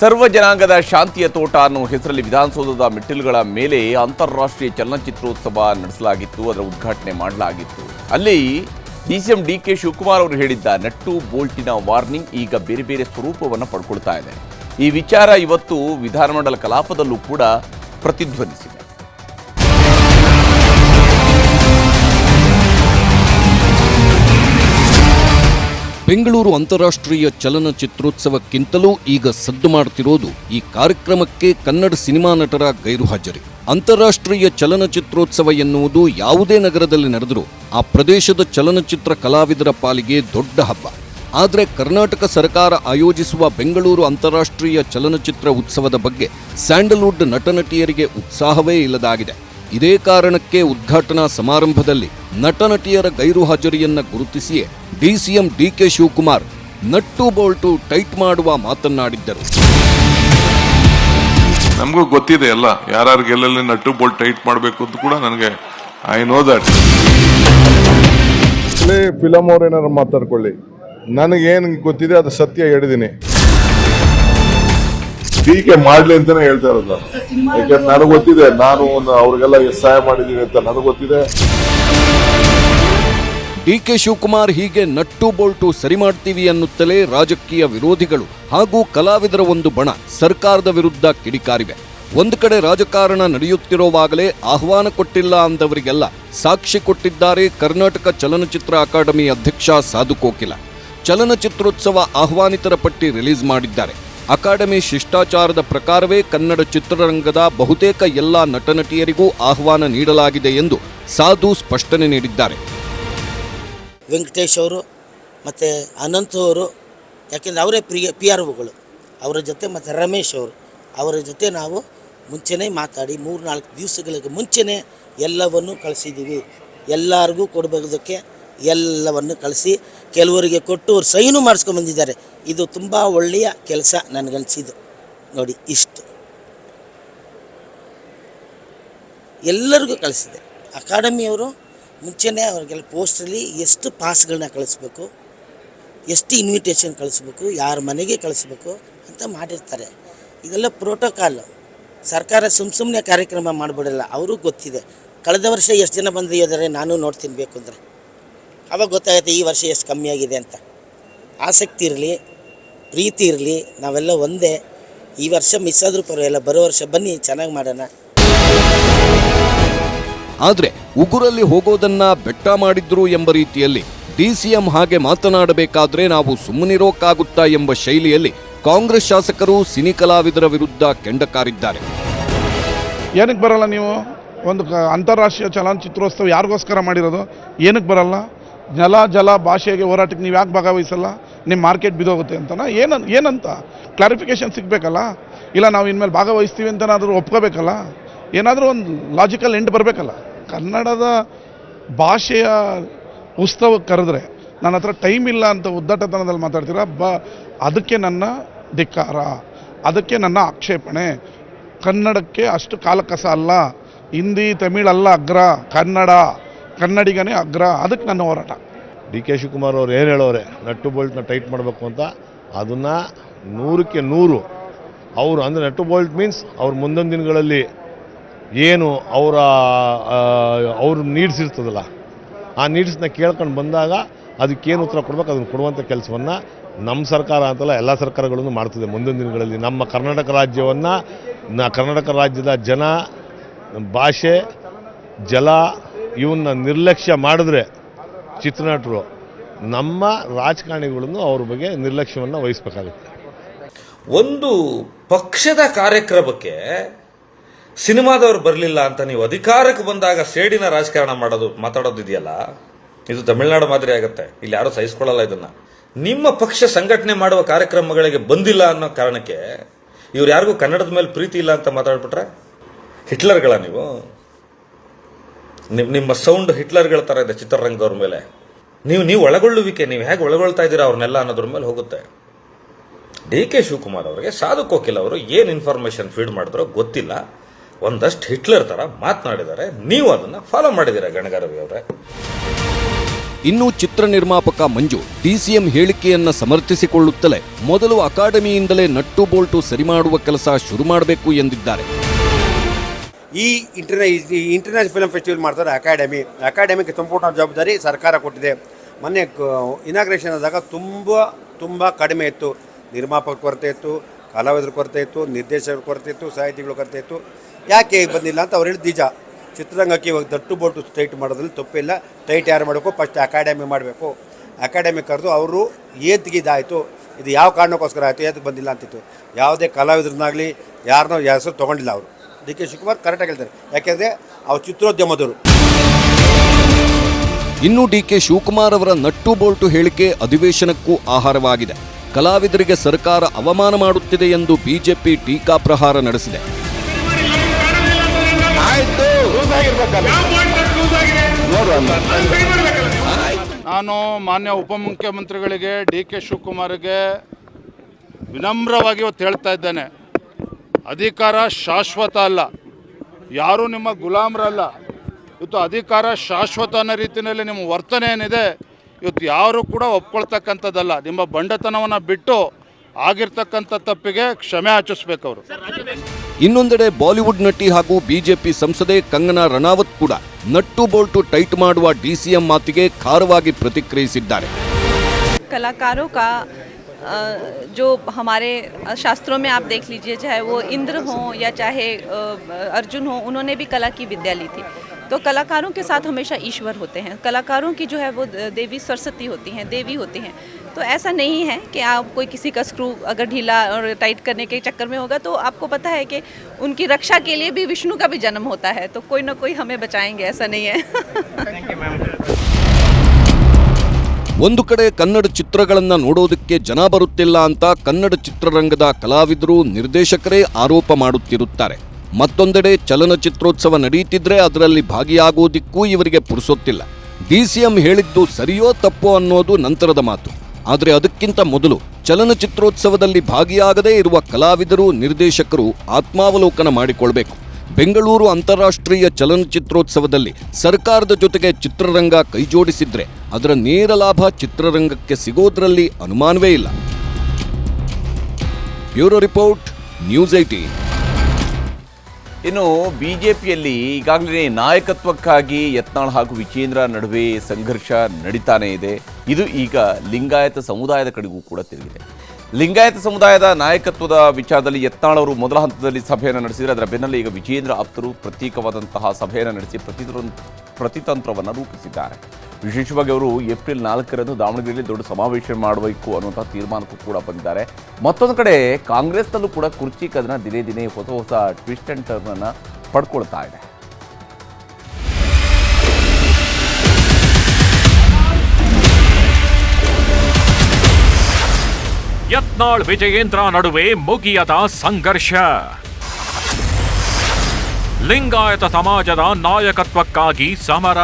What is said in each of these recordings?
ಸರ್ವ ಜನಾಂಗದ ಶಾಂತಿಯ ತೋಟ ಅನ್ನೋ ಹೆಸರಲ್ಲಿ ವಿಧಾನಸೌಧದ ಮೆಟ್ಟಿಲುಗಳ ಮೇಲೆ ಅಂತಾರಾಷ್ಟ್ರೀಯ ಚಲನಚಿತ್ರೋತ್ಸವ ನಡೆಸಲಾಗಿತ್ತು, ಅದರ ಉದ್ಘಾಟನೆ ಮಾಡಲಾಗಿತ್ತು. ಅಲ್ಲಿ ಡಿಸಿಎಂ ಡಿ ಕೆ ಶಿವಕುಮಾರ್ ಅವರು ಹೇಳಿದ್ದ ನಟ್ಟು ಬೋಲ್ಟಿನ ವಾರ್ನಿಂಗ್ ಈಗ ಬೇರೆ ಬೇರೆ ಸ್ವರೂಪವನ್ನು ಪಡ್ಕೊಳ್ತಾ ಇದೆ. ಈ ವಿಚಾರ ಇವತ್ತು ವಿಧಾನಮಂಡಲ ಕಲಾಪದಲ್ಲೂ ಕೂಡ ಪ್ರತಿಧ್ವನಿಸಿದೆ. ಬೆಂಗಳೂರು ಅಂತಾರಾಷ್ಟ್ರೀಯ ಚಲನಚಿತ್ರೋತ್ಸವಕ್ಕಿಂತಲೂ ಈಗ ಸದ್ದು ಮಾಡ್ತಿರೋದು ಈ ಕಾರ್ಯಕ್ರಮಕ್ಕೆ ಕನ್ನಡ ಸಿನಿಮಾ ನಟರ ಗೈರುಹಾಜರಿ ಅಂತಾರಾಷ್ಟ್ರೀಯ ಚಲನಚಿತ್ರೋತ್ಸವ ಎನ್ನುವುದು ಯಾವುದೇ ನಗರದಲ್ಲಿ ನಡೆದರೂ ಆ ಪ್ರದೇಶದ ಚಲನಚಿತ್ರ ಕಲಾವಿದರ ಪಾಲಿಗೆ ದೊಡ್ಡ ಹಬ್ಬ. ಆದರೆ ಕರ್ನಾಟಕ ಸರ್ಕಾರ ಆಯೋಜಿಸುವ ಬೆಂಗಳೂರು ಅಂತಾರಾಷ್ಟ್ರೀಯ ಚಲನಚಿತ್ರ ಉತ್ಸವದ ಬಗ್ಗೆ ಸ್ಯಾಂಡಲ್ವುಡ್ ನಟನಟಿಯರಿಗೆ ಉತ್ಸಾಹವೇ ಇಲ್ಲದಾಗಿದೆ. ಇದೇ ಕಾರಣಕ್ಕೆ ಉದ್ಘಾಟನಾ ಸಮಾರಂಭದಲ್ಲಿ ನಟನಟಿಯರ ಗೈರುಹಾಜರಿಯನ್ನ ಗುರುತಿಸಿಯೇ DCM DK Shivakumar nut bolt tight ಮಾಡುವ ಮಾತನ್ನಾಡಿದ್ದರು. ನಮಗೂ ಗೊತ್ತಿದೆ ಎಲ್ಲ. ಯಾರ್ಯಾರಿಗೆ ಎಲ್ಲೆಲ್ಲಿ ನಟ್ಟು ಬೋಲ್ಟ್ ಟೈಟ್ ಮಾಡಬೇಕು ಅಂತ ಕೂಡ ನನಗೆ ಐ ನೋ ದಟ್ ಫಿಲಮ್ ಅವ್ರು ಏನಾರು ಮಾತಾಡ್ಕೊಳ್ಳಿ. ನನಗೇನು ಗೊತ್ತಿದೆ ಅದು ಸತ್ಯ ಹೇಳಿದ್ದೀನಿ. ಟೀಕೆ ಮಾಡ್ಲಿ ಅಂತಾನೆ ಹೇಳ್ತಾ ಇರೋದು ನಾನು. ಯಾಕಂದ್ರೆ ನನಗೆ ಗೊತ್ತಿದೆ ನಾನು ಒಂದು ಅವ್ರಿಗೆಲ್ಲ ಸಹಾಯ ಮಾಡಿದ್ದೀನಿ ಅಂತ ನನಗೆ ಗೊತ್ತಿದೆ. ಡಿಕೆ ಶಿವಕುಮಾರ್ ಹೀಗೆ ನಟ್ಟು ಬೋಲ್ಟು ಸರಿ ಮಾಡ್ತೀವಿ ಅನ್ನುತ್ತಲೇ ರಾಜಕೀಯ ವಿರೋಧಿಗಳು ಹಾಗೂ ಕಲಾವಿದರ ಒಂದು ಬಣ ಸರ್ಕಾರದ ವಿರುದ್ಧ ಕಿಡಿಕಾರಿವೆ. ಒಂದು ಕಡೆ ರಾಜಕಾರಣ ನಡೆಯುತ್ತಿರುವಾಗಲೇ ಆಹ್ವಾನ ಕೊಟ್ಟಿಲ್ಲ ಅಂದವರಿಗೆಲ್ಲ ಸಾಕ್ಷಿ ಕೊಟ್ಟಿದ್ದಾರೆ ಕರ್ನಾಟಕ ಚಲನಚಿತ್ರ ಅಕಾಡೆಮಿ ಅಧ್ಯಕ್ಷ ಸಾಧು ಕೋಕಿಲ ಚಲನಚಿತ್ರೋತ್ಸವ ಆಹ್ವಾನಿತರ ಪಟ್ಟಿ ರಿಲೀಸ್ ಮಾಡಿದ್ದಾರೆ. ಅಕಾಡೆಮಿ ಶಿಷ್ಟಾಚಾರದ ಪ್ರಕಾರವೇ ಕನ್ನಡ ಚಿತ್ರರಂಗದ ಬಹುತೇಕ ಎಲ್ಲಾ ನಟನಟಿಯರಿಗೂ ಆಹ್ವಾನ ನೀಡಲಾಗಿದೆ ಎಂದು ಸಾಧು ಸ್ಪಷ್ಟನೆ ನೀಡಿದ್ದಾರೆ. ವೆಂಕಟೇಶ್ ಅವರು ಮತ್ತು ಅನಂತ್ ಅವರು, ಯಾಕೆಂದರೆ ಅವರೇ ಪ್ರಿಯ ಪಿ ಆರ್ ಒಗಳು ಅವರ ಜೊತೆ ಮತ್ತು ರಮೇಶ್ ಅವರು. ಅವರ ಜೊತೆ ನಾವು ಮುಂಚೆನೇ ಮಾತಾಡಿ ಮೂರು ನಾಲ್ಕು ದಿವಸಗಳಿಗೆ ಮುಂಚೆನೇ ಎಲ್ಲವನ್ನು ಕಳಿಸಿದ್ದೀವಿ. ಎಲ್ಲರಿಗೂ ಕೊಡಬೇಕದಕ್ಕೆ ಎಲ್ಲವನ್ನು ಕಳಿಸಿ ಕೆಲವರಿಗೆ ಕೊಟ್ಟು ಅವ್ರು ಸೈನು ಮಾಡಿಸ್ಕೊಂಡು ಬಂದಿದ್ದಾರೆ. ಇದು ತುಂಬ ಒಳ್ಳೆಯ ಕೆಲಸ ನನಗನ್ಸಿದ್ದು ನೋಡಿ, ಇಷ್ಟು. ಎಲ್ಲರಿಗೂ ಕಳಿಸಿದೆ. ಅಕಾಡೆಮಿಯವರು ಮುಂಚೆನೇ ಅವ್ರಿಗೆಲ್ಲ ಪೋಸ್ಟಲ್ಲಿ ಎಷ್ಟು ಪಾಸ್ಗಳನ್ನ ಕಳಿಸ್ಬೇಕು, ಎಷ್ಟು ಇನ್ವಿಟೇಷನ್ ಕಳಿಸ್ಬೇಕು, ಯಾರ ಮನೆಗೆ ಕಳಿಸ್ಬೇಕು ಅಂತ ಮಾಡಿರ್ತಾರೆ. ಇದೆಲ್ಲ ಪ್ರೋಟೋಕಾಲ್ ಸರ್ಕಾರ ಸುಮ್ಮ ಸುಮ್ಮನೆ ಕಾರ್ಯಕ್ರಮ ಮಾಡಿಬಿಡಲ್ಲ, ಅವರಿಗೂ ಗೊತ್ತಿದೆ. ಕಳೆದ ವರ್ಷ ಎಷ್ಟು ಜನ ಬಂದಿದ್ದಾರೆ ನಾನು ನೋಡ್ತೀನಿ ಬೇಕು ಅಂದರೆ. ಅವಾಗ ಗೊತ್ತಾಗುತ್ತೆ ಈ ವರ್ಷ ಎಷ್ಟು ಕಮ್ಮಿ ಆಗಿದೆ ಅಂತ. ಆಸಕ್ತಿ ಇರಲಿ ಪ್ರೀತಿ ಇರಲಿ ನಾವೆಲ್ಲ ಒಂದೇ. ಈ ವರ್ಷ ಮಿಸ್ ಆದರೂ ಪರವಾಗಿಲ್ಲ ಬರೋ ವರ್ಷ ಬನ್ನಿ ಚೆನ್ನಾಗಿ ಮಾಡೋಣ. ಆದರೆ ಉಗುರಲ್ಲಿ ಹೋಗೋದನ್ನ ಬೆಟ್ಟ ಮಾಡಿದ್ರು ಎಂಬ ರೀತಿಯಲ್ಲಿ ಡಿಸಿಎಂ ಹಾಗೆ ಮಾತನಾಡಬೇಕಾದ್ರೆ ನಾವು ಸುಮ್ಮನಿರೋಕ್ಕಾಗುತ್ತಾ ಎಂಬ ಶೈಲಿಯಲ್ಲಿ ಕಾಂಗ್ರೆಸ್ ಶಾಸಕರು ಸಿನಿ ಕಲಾವಿದರ ವಿರುದ್ಧ ಕೆಂಡಕಾರಿದ್ದಾರೆ. ಏನಕ್ಕೆ ಬರಲ್ಲ ನೀವು? ಒಂದು ಅಂತಾರಾಷ್ಟ್ರೀಯ ಚಲನಚಿತ್ರೋತ್ಸವ ಯಾರಿಗೋಸ್ಕರ ಮಾಡಿರೋದು? ಏನಕ್ಕೆ ಬರಲ್ಲ? ಜಲ ಜಲ ಭಾಷೆಗೆ ಹೋರಾಟಕ್ಕೆ ನೀವು ಯಾಕೆ ಭಾಗವಹಿಸಲ್ಲ? ನಿಮ್ಮ ಮಾರ್ಕೆಟ್ ಬಿದೋಗುತ್ತೆ ಅಂತನಾ? ಏನ, ಏನಂತ? ಕ್ಲಾರಿಫಿಕೇಶನ್ ಸಿಗಬೇಕಲ್ಲ? ಇಲ್ಲ, ನಾವು ಇನ್ಮೇಲೆ ಭಾಗವಹಿಸ್ತೀವಿ ಅಂತನಾದರೂ ಒಪ್ಕೋಬೇಕಲ್ಲ? ಏನಾದರೂ ಒಂದು ಲಾಜಿಕಲ್ ಎಂಡ್ ಬರಬೇಕಲ್ಲ? ಕನ್ನಡದ ಭಾಷೆಯ ಉತ್ಸವಕ್ಕೆ ಕರೆದ್ರೆ ನನ್ನ ಹತ್ರ ಟೈಮ್ ಇಲ್ಲ ಅಂತ ಉದ್ದಟತನದಲ್ಲಿ ಮಾತಾಡ್ತೀರಾ? ಬ, ಅದಕ್ಕೆ ನನ್ನ ಧಿಕ್ಕಾರ. ಅದಕ್ಕೆ ನನ್ನ ಆಕ್ಷೇಪಣೆ. ಕನ್ನಡಕ್ಕೆ ಅಷ್ಟು ಕಾಲಕಸ ಅಲ್ಲ. ಹಿಂದಿ ತಮಿಳಲ್ಲ ಅಗ್ರ ಕನ್ನಡ. ಕನ್ನಡಿಗನೇ ಅಗ್ರ, ಅದಕ್ಕೆ ನನ್ನ ಹೋರಾಟ. ಡಿ ಕೆ ಶಿವಕುಮಾರ್ ಅವ್ರು ಏನು ಹೇಳೋರೆ ನಟ್ಟು ಬೋಲ್ಟ್ನ ಟೈಟ್ ಮಾಡಬೇಕು ಅಂತ, ಅದನ್ನು ನೂರಕ್ಕೆ ನೂರು ಅವರು, ಅಂದರೆ ನಟ್ಟು ಬೋಲ್ಟ್ ಮೀನ್ಸ್ ಅವ್ರ ಮುಂದೊಂದು ದಿನಗಳಲ್ಲಿ ಏನು ಅವರ ಅವ್ರ ನೀಡ್ಸ್ ಇರ್ತದಲ್ಲ, ಆ ನೀಡ್ಸ್ನ ಕೇಳ್ಕೊಂಡು ಬಂದಾಗ ಅದಕ್ಕೇನು ಉತ್ತರ ಕೊಡ್ಬೇಕು, ಅದನ್ನು ಕೊಡುವಂಥ ಕೆಲಸವನ್ನು ನಮ್ಮ ಸರ್ಕಾರ ಅಂತಲ್ಲ, ಎಲ್ಲ ಸರ್ಕಾರಗಳನ್ನು ಮಾಡ್ತದೆ ಮುಂದಿನ ದಿನಗಳಲ್ಲಿ. ನಮ್ಮ ಕರ್ನಾಟಕ ರಾಜ್ಯವನ್ನು ಕರ್ನಾಟಕ ರಾಜ್ಯದ ಜನ, ಭಾಷೆ, ಜಲ ಇವನ್ನ ನಿರ್ಲಕ್ಷ್ಯ ಮಾಡಿದ್ರೆ ಚಿತ್ರನಟರು ನಮ್ಮ ರಾಜಕಾರಣಿಗಳನ್ನು ಅವ್ರ ಬಗ್ಗೆ ನಿರ್ಲಕ್ಷ್ಯವನ್ನು ವಹಿಸಬೇಕಾಗುತ್ತೆ. ಒಂದು ಪಕ್ಷದ ಕಾರ್ಯಕ್ರಮಕ್ಕೆ ಸಿನಿಮಾದವ್ರು ಬರಲಿಲ್ಲ ಅಂತ ನೀವು ಅಧಿಕಾರಕ್ಕೆ ಬಂದಾಗ ಸೇಡಿನ ರಾಜಕಾರಣ ಮಾಡೋದು ಮಾತಾಡೋದು ಇದೆಯಲ್ಲ? ಇದು ತಮಿಳುನಾಡು ಮಾದರಿ ಆಗುತ್ತೆ. ಇಲ್ಲಿ ಯಾರು ಸಹಿಸ್ಕೊಳ್ಳಲ್ಲ ಇದನ್ನ. ನಿಮ್ಮ ಪಕ್ಷ ಸಂಘಟನೆ ಮಾಡುವ ಕಾರ್ಯಕ್ರಮಗಳಿಗೆ ಬಂದಿಲ್ಲ ಅನ್ನೋ ಕಾರಣಕ್ಕೆ ಇವ್ರು ಯಾರಿಗೂ ಕನ್ನಡದ ಮೇಲೆ ಪ್ರೀತಿ ಇಲ್ಲ ಅಂತ ಮಾತಾಡ್ಬಿಟ್ರೆ? ಹಿಟ್ಲರ್ಗಳ ನೀವು? ನಿಮ್ ನಿಮ್ಮ ಸೌಂಡ್ ಹಿಟ್ಲರ್ಗಳ ಥರ ಇದೆ ಚಿತ್ರರಂಗದವ್ರ ಮೇಲೆ. ನೀವು ನೀವು ಒಳಗೊಳ್ಳುವಿಕೆ, ನೀವು ಹೇಗೆ ಒಳಗೊಳ್ತಾ ಇದ್ದೀರಾ ಅವ್ರನ್ನೆಲ್ಲ ಅನ್ನೋದ್ರ ಮೇಲೆ ಹೋಗುತ್ತೆ. ಡಿ ಕೆ ಶಿವಕುಮಾರ್ ಅವರಿಗೆ ಸಾಧು ಕೋಕಿಲ್ ಅವರು ಏನು ಇನ್ಫಾರ್ಮೇಶನ್ ಫೀಡ್ ಮಾಡಿದ್ರೋ ಗೊತ್ತಿಲ್ಲ. ಒಂದಷ್ಟು ಹಿಟ್ಲರ್ ತರ ಮಾತನಾಡಿದ್ದಾರೆ. ನೀವು ಅದನ್ನ ಫಾಲೋ ಮಾಡಿದ್ದೀರಾ ಗಣಗಾರವಿ ಅವರೇ? ಇನ್ನು ಚಿತ್ರ ನಿರ್ಮಾಪಕ ಮಂಜು ಡಿಸಿಎಂ ಹೇಳಿಕೆಯನ್ನ ಸಮರ್ಥಿಸಿಕೊಳ್ಳುತ್ತಲೇ ಮೊದಲು ಅಕಾಡೆಮಿಯಿಂದಲೇ ನಟ್ಟು ಬೋಲ್ಟು ಸರಿ ಮಾಡುವ ಕೆಲಸ ಶುರು ಮಾಡಬೇಕು ಎಂದಿದ್ದಾರೆ. ಈ ಇಂಟರ್ನ್ಯಾ ಈ ಇಂಟರ್ನ್ಯಾಷನಲ್ ಫಿಲ್ಮ್ ಫೆಸ್ಟಿವಲ್ ಮಾಡ್ತಾರೆ ಅಕಾಡೆಮಿ. ಅಕಾಡೆಮಿಗೆ ಸಂಪೂರ್ಣ ಜವಾಬ್ದಾರಿ ಸರ್ಕಾರ ಕೊಟ್ಟಿದೆ. ಮೊನ್ನೆ ಇನಾಗ್ರೇಷನ್ ಆದಾಗ ತುಂಬ ತುಂಬ ಕಡಿಮೆ ಇತ್ತು. ನಿರ್ಮಾಪಕ ಕೊರತೆ ಇತ್ತು, ಕಲಾವಿದರ ಕೊರತೆ ಇತ್ತು, ನಿರ್ದೇಶಕರ ಕೊರತೆ ಇತ್ತು, ಸಾಹಿತಿಗಳ ಕೊರತೆ ಇತ್ತು. ಯಾಕೆ ಬಂದಿಲ್ಲ ಅಂತ ಅವ್ರು ಹೇಳಿದ ನಿಜ. ಚಿತ್ರರಂಗಕ್ಕೆ ಇವಾಗ ದಟ್ಟು ಬೋಟು ಟೈಟ್ ಮಾಡೋದ್ರಲ್ಲಿ ತಪ್ಪಿಲ್ಲ ಟೈಟ್ ಯಾರು ಮಾಡಬೇಕು? ಫಸ್ಟ್ ಅಕಾಡೆಮಿ ಮಾಡಬೇಕು. ಅಕಾಡೆಮಿ ಕರೆದು ಅವರು ಏತ್ಗೆ ಇದಾಯಿತು ಇದು ಯಾವ ಕಾರಣಕ್ಕೋಸ್ಕರ ಆಯಿತು? ಏತಕ್ಕೆ ಬಂದಿಲ್ಲ ಅಂತಿತ್ತು. ಯಾವುದೇ ಕಲಾವಿದ್ರನ್ನಾಗಲಿ ಯಾರನ್ನೋ ಹೆಸರು ತೊಗೊಂಡಿಲ್ಲ ಅವರು. ಡಿ ಕೆ ಶಿವಕುಮಾರ್ ಕರೆಕ್ಟಾಗಿ ಹೇಳ್ತಾರೆ. ಯಾಕೆಂದರೆ ಅವ್ರು ಚಿತ್ರೋದ್ಯಮದವರು. ಇನ್ನು ಡಿ ಕೆ ಶಿವಕುಮಾರ್ ಅವರ ನಟ್ಟು ಬೋಲ್ಟು ಹೇಳಿಕೆ ಅಧಿವೇಶನಕ್ಕೂ ಆಹಾರವಾಗಿದೆ. ಕಲಾವಿದರಿಗೆ ಸರ್ಕಾರ ಅವಮಾನ ಮಾಡುತ್ತಿದೆ ಎಂದು ಬಿಜೆಪಿ ಟೀಕಾಪ್ರಹಾರ ನಡೆಸಿದೆ. ನಾನು ಮಾನ್ಯ ಉಪಮುಖ್ಯಮಂತ್ರಿಗಳಿಗೆ ಡಿ ಕೆ ಶಿವಕುಮಾರ್ಗೆ ವಿನಮ್ರವಾಗಿ ಇವತ್ತು ಹೇಳ್ತಾ ಇದ್ದೇನೆ. ಅಧಿಕಾರ ಶಾಶ್ವತ ಅಲ್ಲ. ಯಾರು ನಿಮ್ಮ ಗುಲಾಮರಲ್ಲ. ಇವತ್ತು ಅಧಿಕಾರ ಶಾಶ್ವತ ಅನ್ನೋ ರೀತಿಯಲ್ಲಿ ನಿಮ್ಮ ವರ್ತನೆ ಏನಿದೆ ಇವತ್ತು ಯಾರು ಕೂಡ ಒಪ್ಕೊಳ್ತಕ್ಕಂಥದ್ದಲ್ಲ. ನಿಮ್ಮ ಬಂಡತನವನ್ನು ಬಿಟ್ಟು ಆಗಿರ್ತಕ್ಕಂಥ ತಪ್ಪಿಗೆ ಕ್ಷಮೆ ಆಚಿಸ್ಬೇಕವರು ಇನ್ನೊಂದೆಡೆ ಬಾಲಿವುಡ್ ನಟಿ ಹಾಗೂ ಬಿಜೆಪಿ ಸಂಸದೆ ಕಂಗನಾ ರಣಾವತ್ ಕೂಡ ನಟ್ಟು ಬೋಲ್ಟು ಟೈಟ್ ಮಾಡುವ ಡಿಸಿಎಂ ಮಾತಿಗೆ ಖಾರವಾಗಿ ಪ್ರತಿಕ್ರಿಯಿಸಿದ್ದಾರೆ. ಕಲಾಕಾರ जो हमारे शास्त्रों में आप देख लीजिए, चाहे वो इंद्र हों या चाहे अर्जुन हों, उन्होंने भी कला की विद्या ली थी। तो कलाकारों के साथ हमेशा ईश्वर होते हैं। कलाकारों की जो है वो देवी सरस्वती होती हैं, देवी होती हैं। तो ऐसा नहीं है कि आप कोई किसी का स्क्रू अगर ढीला और टाइट करने के चक्कर में होगा तो आपको पता है कि उनकी रक्षा के लिए भी विष्णु का भी जन्म होता है। तो कोई ना कोई हमें बचाएँगे, ऐसा नहीं है। ಒಂದು ಕಡೆ ಕನ್ನಡ ಚಿತ್ರಗಳನ್ನು ನೋಡೋದಕ್ಕೆ ಜನ ಬರುತ್ತಿಲ್ಲ ಅಂತ ಕನ್ನಡ ಚಿತ್ರರಂಗದ ಕಲಾವಿದರು, ನಿರ್ದೇಶಕರೇ ಆರೋಪ ಮಾಡುತ್ತಿರುತ್ತಾರೆ. ಮತ್ತೊಂದೆಡೆ ಚಲನಚಿತ್ರೋತ್ಸವ ನಡೆಯುತ್ತಿದ್ರೆ ಅದರಲ್ಲಿ ಭಾಗಿಯಾಗೋದಿಕ್ಕೂ ಇವರಿಗೆ ಪುರುಸೊತ್ತಿಲ್ಲ. ಡಿಸಿಎಂ ಹೇಳಿದ್ದು ಸರಿಯೋ ತಪ್ಪೋ ಅನ್ನೋದು ನಂತರದ ಮಾತು. ಆದರೆ ಅದಕ್ಕಿಂತ ಮೊದಲು ಚಲನಚಿತ್ರೋತ್ಸವದಲ್ಲಿ ಭಾಗಿಯಾಗದೇ ಇರುವ ಕಲಾವಿದರು, ನಿರ್ದೇಶಕರು ಆತ್ಮಾವಲೋಕನ ಮಾಡಿಕೊಳ್ಬೇಕು. ಬೆಂಗಳೂರು ಅಂತಾರಾಷ್ಟ್ರೀಯ ಚಲನಚಿತ್ರೋತ್ಸವದಲ್ಲಿ ಸರ್ಕಾರದ ಜೊತೆಗೆ ಚಿತ್ರರಂಗ ಕೈಜೋಡಿಸಿದ್ರೆ ಅದರ ನೇರ ಲಾಭ ಚಿತ್ರರಂಗಕ್ಕೆ ಸಿಗೋದ್ರಲ್ಲಿ ಅನುಮಾನವೇ ಇಲ್ಲ. ಬ್ಯೂರೋ ರಿಪೋರ್ಟ್, ನ್ಯೂಸ್ ಏಟೀನ್ ಇನ್ನು ಬಿಜೆಪಿಯಲ್ಲಿ ಈಗಾಗಲೇ ನಾಯಕತ್ವಕ್ಕಾಗಿ ಯತ್ನಾಳ್ ಹಾಗೂ ವಿಜೇಂದ್ರ ನಡುವೆ ಸಂಘರ್ಷ ನಡೀತಾನೇ ಇದೆ. ಇದು ಈಗ ಲಿಂಗಾಯತ ಸಮುದಾಯದ ಕಡೆಗೂ ಕೂಡ ತಿರುಗಿದೆ. ಲಿಂಗಾಯತ ಸಮುದಾಯದ ನಾಯಕತ್ವದ ವಿಚಾರದಲ್ಲಿ ಎತ್ತಾಳವರು ಮೊದಲ ಹಂತದಲ್ಲಿ ಸಭೆಯನ್ನು ನಡೆಸಿದರೆ ಅದರ ಬೆನ್ನಲ್ಲೇ ಈಗ ವಿಜೇಂದ್ರ ಆಪ್ತರು ಪ್ರತ್ಯೇಕವಾದಂತಹ ಸಭೆಯನ್ನು ನಡೆಸಿ ಪ್ರತಿತಂತ್ರ, ಪ್ರತಿತಂತ್ರವನ್ನು ರೂಪಿಸಿದ್ದಾರೆ. ವಿಶೇಷವಾಗಿ ಅವರು ಏಪ್ರಿಲ್ ನಾಲ್ಕರಂದು ದಾವಣಗೆರೆಯಲ್ಲಿ ದೊಡ್ಡ ಸಮಾವೇಶ ಮಾಡಬೇಕು ಅನ್ನುವಂಥ ತೀರ್ಮಾನಕ್ಕೂ ಕೂಡ ಬಂದಿದ್ದಾರೆ. ಮತ್ತೊಂದು ಕಡೆ ಕಾಂಗ್ರೆಸ್ನಲ್ಲೂ ಕೂಡ ಕುರ್ಚಿ ಕದನ ದಿನೇ ದಿನೇ ಹೊಸ ಹೊಸ ಟ್ವಿಸ್ಟ್ ಅಂಡ್ ಟರ್ನ್ ಅನ್ನ ಪಡ್ಕೊಳ್ತಾ ಇದೆ. ಯತ್ನಾಳ್ ವಿಜಯೇಂದ್ರ ನಡುವೆ ಮುಗಿಯದ ಸಂಘರ್ಷ. ಲಿಂಗಾಯತ ಸಮಾಜದ ನಾಯಕತ್ವಕ್ಕಾಗಿ ಸಮರ.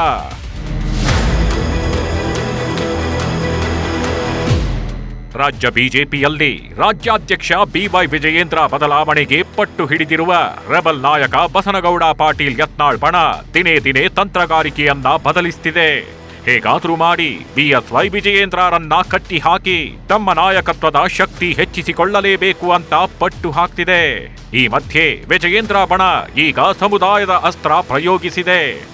ರಾಜ್ಯ ಬಿಜೆಪಿಯಲ್ಲಿ ರಾಜ್ಯಾಧ್ಯಕ್ಷ ಬಿವೈ ವಿಜಯೇಂದ್ರ ಬದಲಾವಣೆಗೆ ಪಟ್ಟು ಹಿಡಿದಿರುವ ರೆಬಲ್ ನಾಯಕ ಬಸನಗೌಡ ಪಾಟೀಲ್ ಯತ್ನಾಳ್ ಬಣ ದಿನೇ ದಿನೇ ತಂತ್ರಗಾರಿಕೆಯನ್ನ ಬದಲಿಸುತ್ತಿದೆ ಹೇಗಾದ್ರೂ ಮಾಡಿ ಬಿ ಎಸ್ ವೈ ವಿಜಯೇಂದ್ರರನ್ನ ಕಟ್ಟಿ ಹಾಕಿ ತಮ್ಮ ನಾಯಕತ್ವದ ಶಕ್ತಿ ಹೆಚ್ಚಿಸಿಕೊಳ್ಳಲೇಬೇಕು ಅಂತ ಪಟ್ಟು ಹಾಕ್ತಿದೆ. ಈ ಮಧ್ಯೆ ವಿಜಯೇಂದ್ರ ಬಣ ಈಗ ಸಮುದಾಯದ ಅಸ್ತ್ರ ಪ್ರಯೋಗಿಸಿದೆ.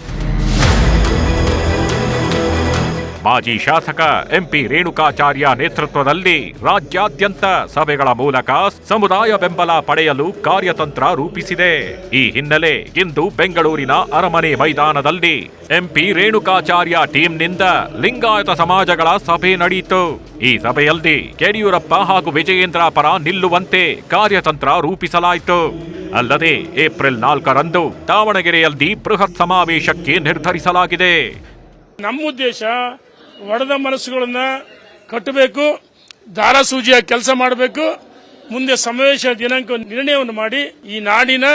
ಮಾಜಿ ಶಾಸಕ ಎಂಪಿ ರೇಣುಕಾಚಾರ್ಯ ನೇತೃತ್ವದಲ್ಲಿ ರಾಜ್ಯಾದ್ಯಂತ ಸಭೆಗಳ ಮೂಲಕ ಸಮುದಾಯ ಬೆಂಬಲ ಪಡೆಯಲು ಕಾರ್ಯತಂತ್ರ ರೂಪಿಸಿದೆ. ಈ ಹಿನ್ನೆಲೆ ಇಂದು ಬೆಂಗಳೂರಿನ ಅರಮನೆ ಮೈದಾನದಲ್ಲಿ ಎಂಪಿ ರೇಣುಕಾಚಾರ್ಯ ಟೀಂನಿಂದ ಲಿಂಗಾಯತ ಸಮಾಜಗಳ ಸಭೆ ನಡೆಯಿತು. ಈ ಸಭೆಯಲ್ಲಿ ಯಡಿಯೂರಪ್ಪ ಹಾಗೂ ವಿಜಯೇಂದ್ರ ಪರ ನಿಲ್ಲುವಂತೆ ಕಾರ್ಯತಂತ್ರ ರೂಪಿಸಲಾಯಿತು. ಅಲ್ಲದೆ ಏಪ್ರಿಲ್ ನಾಲ್ಕರಂದು ದಾವಣಗೆರೆಯಲ್ಲಿ ಬೃಹತ್ ಸಮಾವೇಶಕ್ಕೆ ನಿರ್ಧರಿಸಲಾಗಿದೆ. ನಮ್ಮ ಉದ್ದೇಶ ಒಡೆದ ಮನಸ್ಸುಗಳನ್ನ ಕಟ್ಟಬೇಕು ದಾರಸೂಜಿಯಾಗಿ ಕೆಲಸ ಮಾಡಬೇಕು, ಮುಂದೆ ಸಮಾವೇಶ ದಿನಾಂಕ ನಿರ್ಣಯವನ್ನು ಮಾಡಿ ಈ ನಾಡಿನ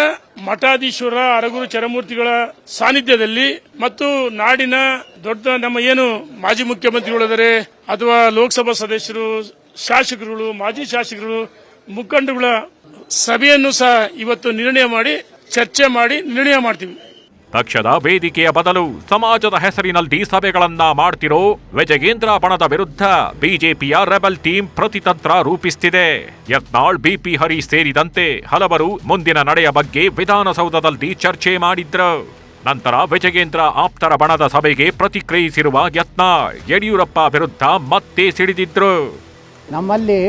ಮಠಾಧೀಶ್ವರ ಅರಗುರು ಚರಮೂರ್ತಿಗಳ ಸಾನ್ನಿಧ್ಯದಲ್ಲಿ ಮತ್ತು ನಾಡಿನ ದೊಡ್ಡ ನಮ್ಮ ಏನು ಮಾಜಿ ಮುಖ್ಯಮಂತ್ರಿಗಳಿದ್ದಾರೆ ಅಥವಾ ಲೋಕಸಭಾ ಸದಸ್ಯರು, ಶಾಸಕರುಗಳು, ಮಾಜಿ ಶಾಸಕರು ಮುಖಂಡಗಳ ಸಭೆಯನ್ನು ಸಹ ಇವತ್ತು ನಿರ್ಣಯ ಮಾಡಿ, ಚರ್ಚೆ ಮಾಡಿ ನಿರ್ಣಯ ಮಾಡ್ತೀವಿ. ಪಕ್ಷದ ವೇದಿಕೆಯ ಬದಲು ಸಮಾಜದ ಹೆಸರಿನಲ್ಲಿ ಸಭೆಗಳನ್ನ ಮಾಡ್ತಿರೋ ವಿಜಯೇಂದ್ರ ಬಣದ ವಿರುದ್ಧ ಬಿಜೆಪಿಯ ರೆಬಲ್ ಟೀಮ್ ಪ್ರತಿತಂತ್ರ ರೂಪಿಸುತ್ತಿದೆ ಯತ್ನಾಳ್, ಬಿಪಿ ಹರಿ ಸೇರಿದಂತೆ ಹಲವರು ಮುಂದಿನ ನಡೆಯ ಬಗ್ಗೆ ವಿಧಾನಸೌಧದಲ್ಲಿ ಚರ್ಚೆ ಮಾಡಿದ್ರು. ನಂತರ ವಿಜಯೇಂದ್ರ ಆಪ್ತರ ಬಣದ ಸಭೆಗೆ ಪ್ರತಿಕ್ರಿಯಿಸಿರುವ ಯತ್ನ ಯಡಿಯೂರಪ್ಪ ವಿರುದ್ಧ ಮತ್ತೆ ಸಿಡಿದಿದ್ರು. ನಮ್ಮಲ್ಲಿ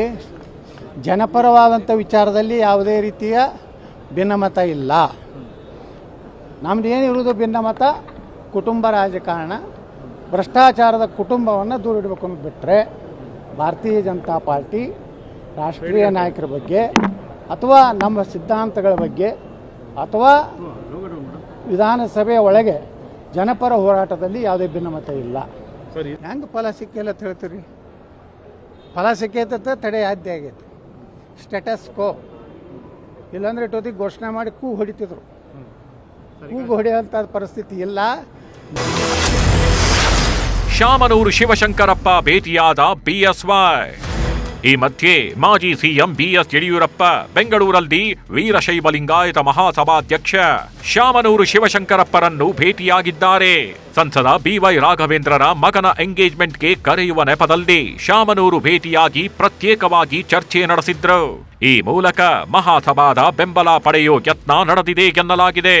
ಜನಪರವಾದಂಥ ವಿಚಾರದಲ್ಲಿ ಯಾವುದೇ ರೀತಿಯ ಭಿನ್ನಮತ ಇಲ್ಲ. ನಮ್ದು ಏನಿರುವುದು ಭಿನ್ನಮತ ಕುಟುಂಬ ರಾಜಕಾರಣ. ಭ್ರಷ್ಟಾಚಾರದ ಕುಟುಂಬವನ್ನು ದೂರಿಡಬೇಕು ಅಂತ ಬಿಟ್ಟರೆ ಭಾರತೀಯ ಜನತಾ ಪಾರ್ಟಿ ರಾಷ್ಟ್ರೀಯ ನಾಯಕರ ಬಗ್ಗೆ ಅಥವಾ ನಮ್ಮ ಸಿದ್ಧಾಂತಗಳ ಬಗ್ಗೆ ಅಥವಾ ವಿಧಾನಸಭೆಯ ಒಳಗೆ ಜನಪರ ಹೋರಾಟದಲ್ಲಿ ಯಾವುದೇ ಭಿನ್ನಮತ ಇಲ್ಲ. ಹೆಂಗೆ ಫಲ ಸಿಕ್ಕಿಲ್ಲ ಅಂತ ಹೇಳ್ತೀರಿ? ಫಲ ಸಿಕ್ಕೈತೆ ತಡೆ ಆದ್ಯ ಆಗೈತೆ. ಸ್ಟೇಟಸ್ ಕೋ ಇಲ್ಲಾಂದ್ರೆ ಇಟ್ಟೊತ್ತಿಗೆ ಘೋಷಣೆ ಮಾಡಿ ಕೂ ಹೊಡಿತಿದ್ರು. ಕೂಗು ಪರಿಸ್ಥಿತಿ ಇಲ್ಲ. ಶಾಮನೂರು ಶಿವಶಂಕರಪ್ಪ ಭೇಟಿಯಾದ ಬಿಎಸ್ವೈ ಈ ಮಧ್ಯೆ ಮಾಜಿ ಸಿಎಂ ಬಿಎಸ್ ಯಡಿಯೂರಪ್ಪ, ಬೆಂಗಳೂರಲ್ಲಿ ವೀರಶೈವ ಲಿಂಗಾಯತ ಮಹಾಸಭಾಧ್ಯಕ್ಷ ಶಾಮನೂರು ಶಿವಶಂಕರಪ್ಪರನ್ನು ಭೇಟಿಯಾಗಿದ್ದಾರೆ. ಸಂಸದ ಬಿವೈ ರಾಘವೇಂದ್ರರ ಮಗನ ಎಂಗೇಜ್ಮೆಂಟ್ಗೆ ಕರೆಯುವ ನೆಪದಲ್ಲಿ ಶಾಮನೂರು ಭೇಟಿಯಾಗಿ ಪ್ರತ್ಯೇಕವಾಗಿ ಚರ್ಚೆ ನಡೆಸಿದ್ರು. ಈ ಮೂಲಕ ಮಹಾಸಭಾದ ಬೆಂಬಲ ಪಡೆಯೋ ಯತ್ನ ನಡೆದಿದೆ ಎನ್ನಲಾಗಿದೆ.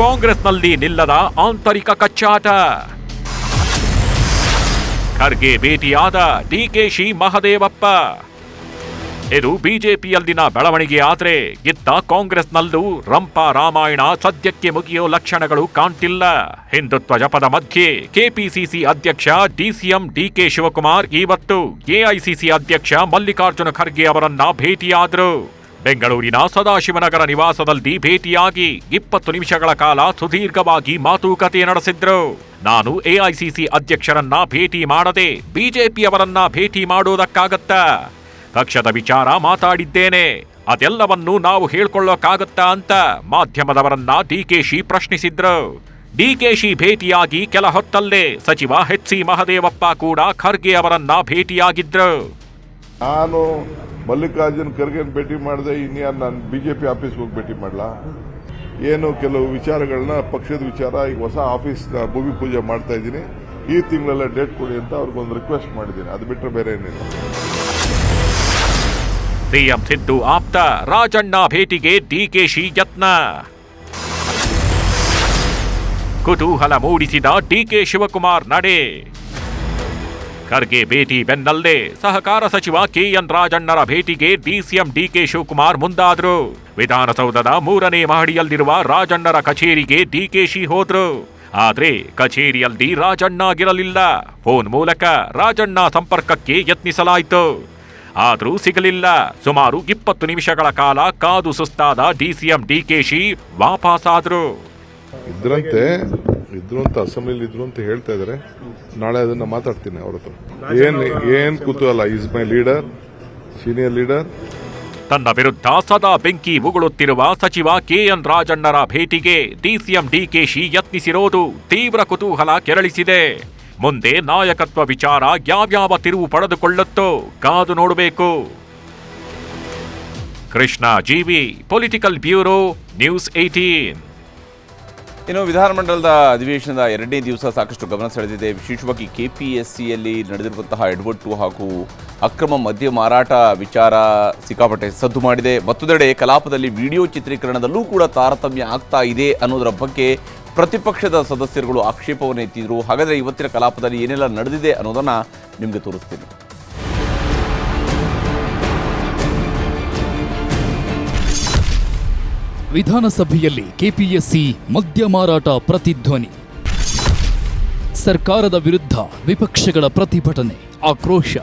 ಕಾಂಗ್ರೆಸ್ನಲ್ಲಿ ನಿಲ್ಲದ ಆಂತರಿಕ ಕಚ್ಚಾಟ. ಖರ್ಗೆ ಭೇಟಿಯಾದ ಡಿಕೆಶಿ ಮಹದೇವಪ್ಪ. ಇದು ಬಿಜೆಪಿಯಲ್ಲಿನ ಬೆಳವಣಿಗೆ ಆದರೆ ಇತ್ತ ಕಾಂಗ್ರೆಸ್ನಲ್ಲೂ ರಂಪ ರಾಮಾಯಣ ಸದ್ಯಕ್ಕೆ ಮುಗಿಯೋ ಲಕ್ಷಣಗಳು ಕಾಣ್ತಿಲ್ಲ. ಹಿಂದುತ್ವ ಜಪದ ಮಧ್ಯೆ ಕೆಪಿಸಿಸಿ ಅಧ್ಯಕ್ಷ ಡಿಸಿಎಂ ಡಿಕೆ ಶಿವಕುಮಾರ್, ಇವತ್ತು ಎಐಸಿಸಿ ಅಧ್ಯಕ್ಷ ಮಲ್ಲಿಕಾರ್ಜುನ ಖರ್ಗೆ ಅವರನ್ನ ಭೇಟಿಯಾದ್ರು. ಬೆಂಗಳೂರಿನ ಸದಾಶಿವನಗರ ನಿವಾಸದಲ್ಲಿ ಭೇಟಿಯಾಗಿ ಇಪ್ಪತ್ತು ನಿಮಿಷಗಳ ಕಾಲ ಸುದೀರ್ಘವಾಗಿ ಮಾತುಕತೆ ನಡೆಸಿದ್ರು. ನಾನು ಎಐಸಿಸಿ ಅಧ್ಯಕ್ಷರನ್ನ ಭೇಟಿ ಮಾಡದೆ ಬಿಜೆಪಿಯವರನ್ನ ಭೇಟಿ ಮಾಡೋದಕ್ಕಾಗತ್ತಾ ಪಕ್ಷದ ವಿಚಾರ ಮಾತಾಡಿದ್ದೇನೆ. ಅದೆಲ್ಲವನ್ನೂ ನಾವು ಹೇಳ್ಕೊಳ್ಳೋಕ್ಕಾಗತ್ತ ಅಂತ ಮಾಧ್ಯಮದವರನ್ನ ಡಿಕೆಶಿ ಪ್ರಶ್ನಿಸಿದ್ರು. ಡಿಕೆಶಿ ಭೇಟಿಯಾಗಿ ಕೆಲ ಹೊತ್ತಲ್ಲೇ ಸಚಿವ ಎಚ್ ಸಿ ಮಹದೇವಪ್ಪ ಕೂಡ ಖರ್ಗೆ ಅವರನ್ನ ಭೇಟಿಯಾಗಿದ್ರು. ನಾನು ಮಲ್ಲಿಕಾರ್ಜುನ್ ಖರ್ಗೆನ್ ಭೇಟಿ ಮಾಡಿದೆ, ಇನ್ಯಾರು ನಾನು ಬಿಜೆಪಿ ಆಫೀಸ್ಗೆ ಹೋಗಿ ಭೇಟಿ ಮಾಡಲ? ಏನು ಕೆಲವು ವಿಚಾರಗಳನ್ನ ಪಕ್ಷದ ವಿಚಾರ, ಈಗ ಹೊಸ ಆಫೀಸ್ ಭೂಮಿ ಪೂಜೆ ಮಾಡ್ತಾ ಇದ್ದೀನಿ. ಈ ತಿಂಗಳೆಲ್ಲ ಡೇಟ್ ಕೊಡಿ ಅಂತ ಅವ್ರಿಗೊಂದು ರಿಕ್ವೆಸ್ಟ್ ಮಾಡಿದ್ದೀನಿ. ಅದು ಬಿಟ್ಟರೆ ಬೇರೆ ಏನಿಲ್ಲ. ಸಿಎಂ ಸಿದ್ದು ಆಪ್ತ, ರಾಜಣ್ಣ ಭೇಟಿಗೆ ಡಿಕೆಶಿ ಯತ್ನ. ಕುತೂಹಲ ಮೂಡಿಸಿದ ಡಿಕೆ ಶಿವಕುಮಾರ್ ನಡೆ. ಖರ್ಗೆ ಭೇಟಿ ಬೆನ್ನಲ್ಲೇ ಸಹಕಾರ ಸಚಿವ ಕೆಎನ್ ರಾಜಣ್ಣರ ಭೇಟಿಗೆ ಡಿಸಿಎಂ ಡಿಕೆ ಶಿವಕುಮಾರ್ ಮುಂದಾದ್ರು. ವಿಧಾನಸೌಧದ ಮೂರನೇ ಮಹಡಿಯಲ್ಲಿರುವ ರಾಜಣ್ಣರ ಕಚೇರಿಗೆ ಡಿಕೆಶಿ ಹೋದ್ರು. ಆದ್ರೆ ಕಚೇರಿಯಲ್ಲಿ ರಾಜಣ್ಣಾಗಿರಲಿಲ್ಲ ಫೋನ್ ಮೂಲಕ ರಾಜಣ್ಣ ಸಂಪರ್ಕಕ್ಕೆ ಯತ್ನಿಸಲಾಯಿತು. ಆದರೂ ಸಿಗಲಿಲ್ಲ. ಸುಮಾರು ಇಪ್ಪತ್ತು ನಿಮಿಷಗಳ ಕಾಲ ಕಾದು ಸುಸ್ತಾದ ಡಿಸಿಎಂ ಡಿಕೆಶಿ ವಾಪಸಾದ್ರು. ಇದ್ರಂತೆ ಇದ್ರು ಅಂತ ಅಸೆಂಬ್ಲಿಲಿ ಇದ್ರು ಅಂತ ಹೇಳ್ತಾ ಇದಾರೆ. ನಾಳೆ ಅದನ್ನ ಮಾತಾಡ್ತೀನಿ ಅವ್ರ ಹತ್ರ. ಏನ್ ಏನ್ ಕುತೂಹಲ is my leader senior leader ತನ್ನ ವಿರುದ್ಧ ಸದಾ ಬೆಂಕಿ ಉಗುಳುತ್ತಿರುವ ಸಚಿವ ಕೆಎನ್ ರಾಜಣ್ಣರ ಭೇಟಿಗೆ ಡಿಸಿಎಂ ಡಿಕೆಶಿ ಯತ್ನಿಸಿರೋದು ತೀವ್ರ ಕುತೂಹಲ ಕೆರಳಿಸಿದೆ. ಮುಂದೆ ನಾಯಕತ್ವ ವಿಚಾರ ಯಾವ್ಯಾವ ತಿರುವು ಪಡೆದುಕೊಳ್ಳುತ್ತೋ ಕಾದು ನೋಡಬೇಕು. ಕೃಷ್ಣ ಜೀವಿ ಪೊಲಿಟಿಕಲ್ ಬ್ಯೂರೋ ನ್ಯೂಸ್ ಏಟೀನ್ ಇನ್ನು ವಿಧಾನಮಂಡಲದ ಅಧಿವೇಶನದ ಎರಡನೇ ದಿವಸ ಸಾಕಷ್ಟು ಗಮನ ಸೆಳೆದಿದೆ. ವಿಶೇಷವಾಗಿ ಕೆ ಪಿ ಎಸ್ ಸಿಯಲ್ಲಿ ನಡೆದಿರುವಂತಹ ಎಡವಟ್ಟು ಹಾಗೂ ಅಕ್ರಮ ಮದ್ಯ ಮಾರಾಟ ವಿಚಾರ ಸಿಕ್ಕಾಪಟ್ಟೆ ಸದ್ದು ಮಾಡಿದೆ. ಮತ್ತೊಂದೆಡೆ ಕಲಾಪದಲ್ಲಿ ವಿಡಿಯೋ ಚಿತ್ರೀಕರಣದಲ್ಲೂ ಕೂಡ ತಾರತಮ್ಯ ಆಗ್ತಾ ಇದೆ ಅನ್ನೋದರ ಬಗ್ಗೆ ಪ್ರತಿಪಕ್ಷದ ಸದಸ್ಯರುಗಳು ಆಕ್ಷೇಪವನ್ನು ಎತ್ತಿದ್ರು. ಹಾಗಾದರೆ ಇವತ್ತಿನ ಕಲಾಪದಲ್ಲಿ ಏನೆಲ್ಲ ನಡೆದಿದೆ ಅನ್ನೋದನ್ನು ನಿಮಗೆ ತೋರಿಸ್ತೀನಿ. ವಿಧಾನಸಭೆಯಲ್ಲಿ ಕೆಪಿಎಸ್ಸಿ ಮದ್ಯ ಮಾರಾಟ ಪ್ರತಿಧ್ವನಿ. ಸರ್ಕಾರದ ವಿರುದ್ಧ ವಿಪಕ್ಷಗಳ ಪ್ರತಿಭಟನೆ, ಆಕ್ರೋಶ.